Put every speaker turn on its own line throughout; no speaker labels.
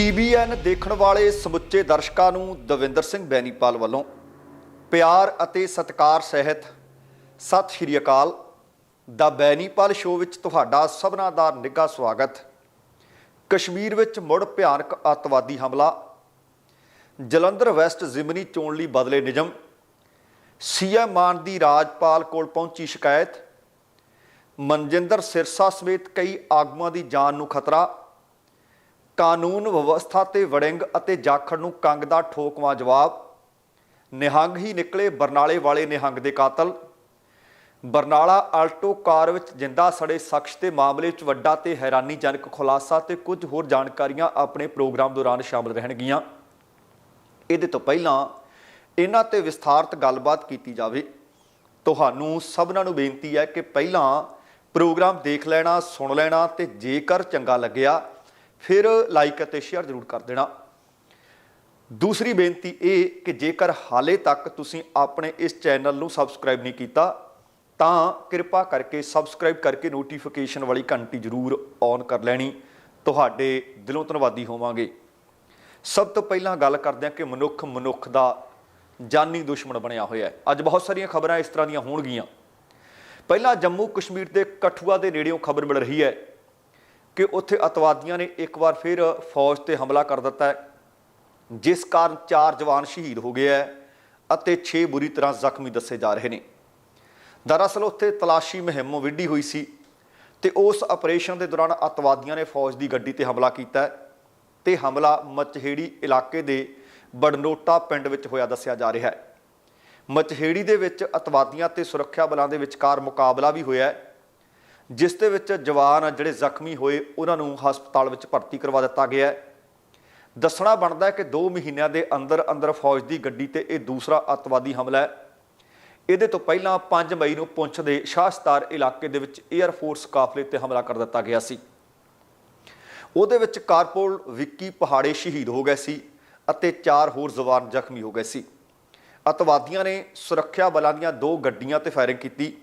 TBN ਦੇਖਣ ਵਾਲੇ ਸਮੁੱਚੇ ਦਰਸ਼ਕਾਂ ਨੂੰ ਦਵਿੰਦਰ ਸਿੰਘ ਬੈਨੀਪਾਲ ਵੱਲੋਂ ਪਿਆਰ ਅਤੇ ਸਤਿਕਾਰ ਸਹਿਤ ਸਤਿ ਸ਼੍ਰੀ ਅਕਾਲ। ਦਾ ਬੈਨੀਪਾਲ ਸ਼ੋਅ ਵਿੱਚ ਤੁਹਾਡਾ ਸਭਨਾਂ ਦਾ ਨਿੱਘਾ ਸਵਾਗਤ। ਕਸ਼ਮੀਰ ਵਿੱਚ ਮੁੜ ਭਿਆਨਕ ਅੱਤਵਾਦੀ ਹਮਲਾ। ਜਲੰਧਰ ਵੈਸਟ ਜ਼ਿਮਨੀ ਚੋਣ ਲਈ ਬਦਲੇ ਨਿਯਮ। ਸੀਐਮ ਮਾਨ ਦੀ ਰਾਜਪਾਲ ਕੋਲ ਪਹੁੰਚੀ ਸ਼ਿਕਾਇਤ। ਮਨਜਿੰਦਰ ਸਿਰਸਾ ਸਮੇਤ ਕਈ ਆਗੂਆਂ ਦੀ ਜਾਨ ਨੂੰ ਖਤਰਾ। ਕਾਨੂੰਨ ਵਿਵਸਥਾ ਤੇ ਵੜਿੰਗ ਅਤੇ ਜਾਖੜ ਨੂੰ ਕੰਗ ਦਾ ਠੋਕਵਾ ਜਵਾਬ। ਨਿਹੰਗ ਹੀ ਨਿਕਲੇ ਬਰਨਾਲੇ ਵਾਲੇ ਨਿਹੰਗ ਦੇ ਕਾਤਲ। ਬਰਨਾਲਾ ਆਲਟੋ ਕਾਰ ਵਿੱਚ ਜਿੰਦਾ ਸੜੇ ਸ਼ਖਸ ਦੇ ਮਾਮਲੇ 'ਚ ਵੱਡਾ ਤੇ ਹੈਰਾਨੀਜਨਕ ਖੁਲਾਸਾ ਤੇ ਕੁਝ ਹੋਰ ਜਾਣਕਾਰੀਆਂ ਆਪਣੇ ਪ੍ਰੋਗਰਾਮ ਦੌਰਾਨ ਸ਼ਾਮਲ ਰਹਿਣਗੀਆਂ। ਇਹਦੇ ਤੋਂ ਪਹਿਲਾਂ ਇਹਨਾਂ ਤੇ ਵਿਸਥਾਰਤ ਗੱਲਬਾਤ ਕੀਤੀ ਜਾਵੇ। ਤੁਹਾਨੂੰ ਸਭਨਾਂ ਨੂੰ ਬੇਨਤੀ ਹੈ ਕਿ ਪਹਿਲਾਂ ਪ੍ਰੋਗਰਾਮ ਦੇਖ ਲੈਣਾ, ਸੁਣ ਲੈਣਾ ਤੇ ਜੇਕਰ ਚੰਗਾ ਲੱਗਿਆ ਫਿਰ ਲਾਈਕ ਅਤੇ ਸ਼ੇਅਰ ਜ਼ਰੂਰ ਕਰ ਦੇਣਾ। ਦੂਸਰੀ ਬੇਨਤੀ ਇਹ ਕਿ ਜੇਕਰ ਹਾਲੇ ਤੱਕ ਤੁਸੀਂ ਆਪਣੇ ਇਸ ਚੈਨਲ ਨੂੰ ਸਬਸਕ੍ਰਾਈਬ ਨਹੀਂ ਕੀਤਾ, ਤਾਂ ਕਿਰਪਾ ਕਰਕੇ ਸਬਸਕ੍ਰਾਈਬ ਕਰਕੇ ਨੋਟੀਫਿਕੇਸ਼ਨ ਵਾਲੀ ਘੰਟੀ ਜ਼ਰੂਰ ਔਨ ਕਰ ਲੈਣੀ। ਤੁਹਾਡੇ ਦਿਲੋਂ ਧੰਨਵਾਦੀ ਹੋਵਾਂਗੇ। ਸਭ ਤੋਂ ਪਹਿਲਾਂ ਗੱਲ ਕਰਦੇ ਹਾਂ ਕਿ ਮਨੁੱਖ ਮਨੁੱਖ ਦਾ ਜਾਨੀ ਦੁਸ਼ਮਣ ਬਣਿਆ ਹੋਇਆ ਹੈ। ਅੱਜ ਬਹੁਤ ਸਾਰੀਆਂ ਖਬਰਾਂ ਇਸ ਤਰ੍ਹਾਂ ਦੀਆਂ ਹੋਣਗੀਆਂ। ਪਹਿਲਾਂ ਜੰਮੂ ਕਸ਼ਮੀਰ ਦੇ ਕਠੂਆ ਦੇ ਨੇੜਿਓਂ ਖਬਰ ਮਿਲ ਰਹੀ ਹੈ। ਕਿ ਉੱਥੇ ਅਤਵਾਦੀਆਂ ਨੇ ਇੱਕ ਵਾਰ ਫਿਰ ਫੌਜ ਤੇ ਹਮਲਾ ਕਰ ਦਿੱਤਾ ਹੈ, ਜਿਸ ਕਾਰਨ ਚਾਰ ਜਵਾਨ ਸ਼ਹੀਦ ਹੋ ਗਏ ਹੈ ਅਤੇ 6 ਬੁਰੀ ਤਰ੍ਹਾਂ ਜ਼ਖਮੀ ਦੱਸੇ ਜਾ ਰਹੇ ਨੇ। ਦਰਅਸਲ ਉੱਥੇ ਤਲਾਸ਼ੀ ਮੁਹਿੰਮ ਵਿੱਢੀ ਹੋਈ ਸੀ ਤੇ ਉਸ ਆਪਰੇਸ਼ਨ ਦੇ ਦੌਰਾਨ ਅਤਵਾਦੀਆਂ ਨੇ ਫੌਜ ਦੀ ਗੱਡੀ ਤੇ ਹਮਲਾ ਕੀਤਾ ਹੈ ਤੇ ਹਮਲਾ ਮਚਹੇੜੀ ਇਲਾਕੇ ਦੇ ਬੜਨੋਟਾ ਪਿੰਡ ਵਿੱਚ ਹੋਇਆ ਦੱਸਿਆ ਜਾ ਰਿਹਾ ਹੈ। ਮਚਹੇੜੀ ਦੇ ਵਿੱਚ ਅਤਵਾਦੀਆਂ ਤੇ ਸੁਰੱਖਿਆ ਬਲਾਂ ਦੇ ਵਿਚਕਾਰ ਮੁਕਾਬਲਾ ਵੀ ਹੋਇਆ ਹੈ। ਜਿਸ ਦੇ ਵਿੱਚ ਜਵਾਨ ਜਿਹੜੇ ਜ਼ਖਮੀ ਹੋਏ, ਉਹਨਾਂ ਨੂੰ ਹਸਪਤਾਲ ਵਿੱਚ ਭਰਤੀ ਕਰਵਾ ਦਿੱਤਾ ਗਿਆ ਹੈ। ਦੱਸਣਾ ਬਣਦਾ ਹੈ ਕਿ 2 ਮਹੀਨਿਆਂ ਦੇ ਅੰਦਰ ਅੰਦਰ ਫੌਜ ਦੀ ਗੱਡੀ ਤੇ ਇਹ ਦੂਸਰਾ ਅਤਵਾਦੀ ਹਮਲਾ ਹੈ। ਇਹਦੇ ਤੋਂ ਪਹਿਲਾਂ 5 ਮਈ ਨੂੰ ਪੁੰਛ ਦੇ ਸ਼ਾਹਸਤਾਰ ਇਲਾਕੇ ਦੇ ਵਿੱਚ 에ਅਰ ਫੋਰਸ ਕਾਫਲੇ ਤੇ ਹਮਲਾ ਕਰ ਦਿੱਤਾ ਗਿਆ ਸੀ। ਉਹਦੇ ਵਿੱਚ ਕਾਰਪੋਲ ਵਿੱਕੀ ਪਹਾੜੇ ਸ਼ਹੀਦ ਹੋ ਗਏ ਸੀ ਅਤੇ ਚਾਰ ਹੋਰ ਜਵਾਨ ਜ਼ਖਮੀ ਹੋ ਗਏ ਸੀ। ਅਤਵਾਦੀਆਂ ਨੇ ਸੁਰੱਖਿਆ ਬਲਾਂ ਦੀਆਂ ਦੋ ਗੱਡੀਆਂ ਤੇ ਫਾਇਰਿੰਗ ਕੀਤੀ।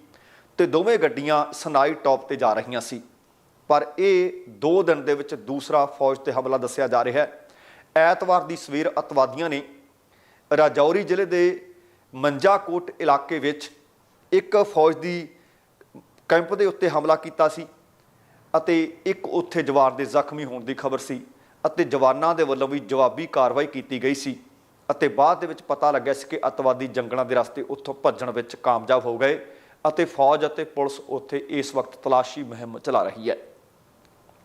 ਤੇ ਦੋਵੇਂ ਗੱਡੀਆਂ ਸਨਾਈ ਟੌਪ ਤੇ ਜਾ ਰਹੀਆਂ ਸੀ। ਪਰ ਇਹ 2 ਦਿਨ ਦੇ ਵਿੱਚ ਦੂਸਰਾ ਫੌਜ ਤੇ ਹਮਲਾ ਦੱਸਿਆ ਜਾ ਰਿਹਾ ਹੈ। ਐਤਵਾਰ ਦੀ ਸਵੇਰ ਅਤਵਾਦੀਆਂ ਨੇ ਰਾਜੌਰੀ ਜ਼ਿਲ੍ਹੇ ਦੇ ਮੰਜਾਕੋਟ ਇਲਾਕੇ ਵਿੱਚ ਇੱਕ ਫੌਜ ਦੀ ਕੈਂਪ ਦੇ ਉੱਤੇ ਹਮਲਾ ਕੀਤਾ ਸੀ ਅਤੇ ਇੱਕ ਉੱਥੇ ਜਵਾਨ ਦੇ ਜ਼ਖਮੀ ਹੋਣ ਦੀ ਖਬਰ ਸੀ ਅਤੇ ਜਵਾਨਾਂ ਦੇ ਵੱਲੋਂ ਵੀ ਜਵਾਬੀ ਕਾਰਵਾਈ ਕੀਤੀ ਗਈ ਸੀ ਅਤੇ ਬਾਅਦ ਦੇ ਵਿੱਚ ਪਤਾ ਲੱਗਿਆ ਸੀ ਕਿ ਅਤਵਾਦੀ ਜੰਗਲਾਂ ਦੇ ਰਸਤੇ ਉੱਥੋਂ ਭੱਜਣ ਵਿੱਚ ਕਾਮਯਾਬ ਹੋ ਗਏ। ਅਤੇ ਫੌਜ ਅਤੇ ਪੁਲਿਸ ਉੱਥੇ ਇਸ ਵਕਤ ਤਲਾਸ਼ੀ ਮੁਹਿੰਮ ਚਲਾ ਰਹੀ ਹੈ।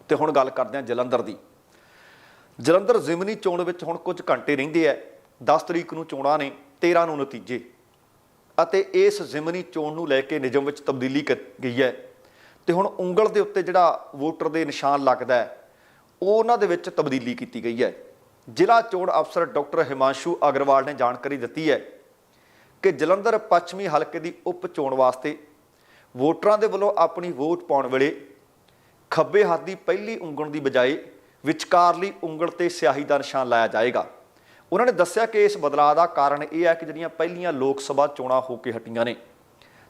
ਤੇ ਹੁਣ ਗੱਲ ਕਰਦੇ ਹਾਂ ਜਲੰਧਰ ਦੀ। ਜਲੰਧਰ ਜ਼ਿਮਨੀ ਚੋਣ ਵਿੱਚ ਹੁਣ ਕੁਝ ਘੰਟੇ ਰਹਿੰਦੇ ਆ 10 ਤਰੀਕ ਨੂੰ ਚੋਣਾਂ ਨੇ 13 ਨੂੰ ਨਤੀਜੇ। ਅਤੇ ਇਸ ਜ਼ਿਮਨੀ ਚੋਣ ਨੂੰ ਲੈ ਕੇ ਨਿਯਮ ਵਿੱਚ ਤਬਦੀਲੀ ਕੀਤੀ ਗਈ ਹੈ ਤੇ ਹੁਣ ਉਂਗਲ ਦੇ ਉੱਤੇ ਜਿਹੜਾ ਵੋਟਰ ਦੇ ਨਿਸ਼ਾਨ ਲੱਗਦਾ ਹੈ ਉਹ ਉਹਨਾਂ ਦੇ ਵਿੱਚ ਤਬਦੀਲੀ ਕੀਤੀ ਗਈ ਹੈ ਜ਼ਿਲ੍ਹਾ ਚੋਣ ਅਫਸਰ ਡਾਕਟਰ ਹਿਮਾਂਸ਼ੂ ਅਗਰਵਾਲ ਨੇ ਜਾਣਕਾਰੀ ਦਿੱਤੀ ਹੈ ਕਿ ਜਲੰਧਰ ਪੱਛਮੀ ਹਲਕੇ ਦੀ ਉਪ ਚੋਣ ਵਾਸਤੇ ਵੋਟਰਾਂ ਦੇ ਵੱਲੋਂ ਆਪਣੀ ਵੋਟ ਪਾਉਣ ਵੇਲੇ ਖੱਬੇ ਹੱਥ ਦੀ ਪਹਿਲੀ ਉਂਗਲ ਦੀ ਬਜਾਏ ਵਿਚਕਾਰਲੀ ਉਂਗਲ ਤੇ ਸਿਆਹੀ ਦਾ ਨਿਸ਼ਾਨ ਲਾਇਆ ਜਾਏਗਾ। ਉਹਨਾਂ ਨੇ ਦੱਸਿਆ ਕਿ ਇਸ ਬਦਲਾਅ ਦਾ ਕਾਰਨ ਇਹ ਹੈ ਕਿ ਜਿਹੜੀਆਂ ਪਹਿਲੀਆਂ ਲੋਕ ਸਭਾ ਚੋਣਾਂ ਹੋ ਕੇ ਹਟੀਆਂ ਨੇ,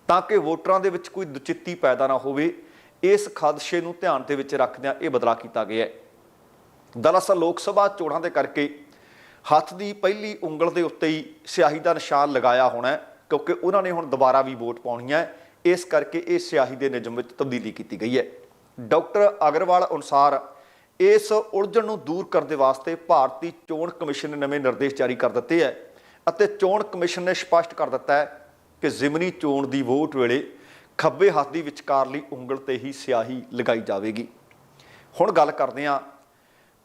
ਤਾਂ ਕਿ ਵੋਟਰਾਂ ਦੇ ਵਿੱਚ ਕੋਈ ਦੁਚਿੱਤੀ ਪੈਦਾ ਨਾ ਹੋਵੇ, ਇਸ ਖਦਸ਼ੇ ਨੂੰ ਧਿਆਨ ਦੇ ਵਿੱਚ ਰੱਖਦਿਆਂ ਇਹ ਬਦਲਾਅ ਕੀਤਾ ਗਿਆ ਹੈ। ਦਰਅਸਲ ਲੋਕ ਸਭਾ ਚੋਣਾਂ ਦੇ ਕਰਕੇ ਹੱਥ ਦੀ ਪਹਿਲੀ ਉਂਗਲ ਦੇ ਉੱਤੇ ਹੀ ਸਿਆਹੀ ਦਾ ਨਿਸ਼ਾਨ ਲਗਾਇਆ ਹੋਣਾ ਕਿਉਂਕਿ ਉਹਨਾਂ ਨੇ ਹੁਣ ਦੁਬਾਰਾ ਵੀ ਵੋਟ ਪਾਉਣੀ ਹੈ। ਇਸ ਕਰਕੇ ਇਹ ਸਿਆਹੀ ਦੇ ਨਿਯਮ ਵਿੱਚ ਤਬਦੀਲੀ ਕੀਤੀ ਗਈ ਹੈ। ਡਾਕਟਰ ਅਗਰਵਾਲ ਅਨੁਸਾਰ ਇਸ ਉਲਝਣ ਨੂੰ ਦੂਰ ਕਰਨ ਦੇ ਵਾਸਤੇ ਭਾਰਤੀ ਚੋਣ ਕਮਿਸ਼ਨ ਨੇ ਨਵੇਂ ਨਿਰਦੇਸ਼ ਜਾਰੀ ਕਰ ਦਿੱਤੇ ਹੈ ਅਤੇ ਚੋਣ ਕਮਿਸ਼ਨ ਨੇ ਸਪਸ਼ਟ ਕਰ ਦਿੱਤਾ ਹੈ ਕਿ ਜ਼ਿਮਨੀ ਚੋਣ ਦੀ ਵੋਟ ਵੇਲੇ ਖੱਬੇ ਹੱਥ ਦੀ ਵਿਚਕਾਰਲੀ ਉਂਗਲ ਤੇ ਹੀ ਸਿਆਹੀ ਲਗਾਈ ਜਾਵੇਗੀ। ਹੁਣ ਗੱਲ ਕਰਦੇ ਹਾਂ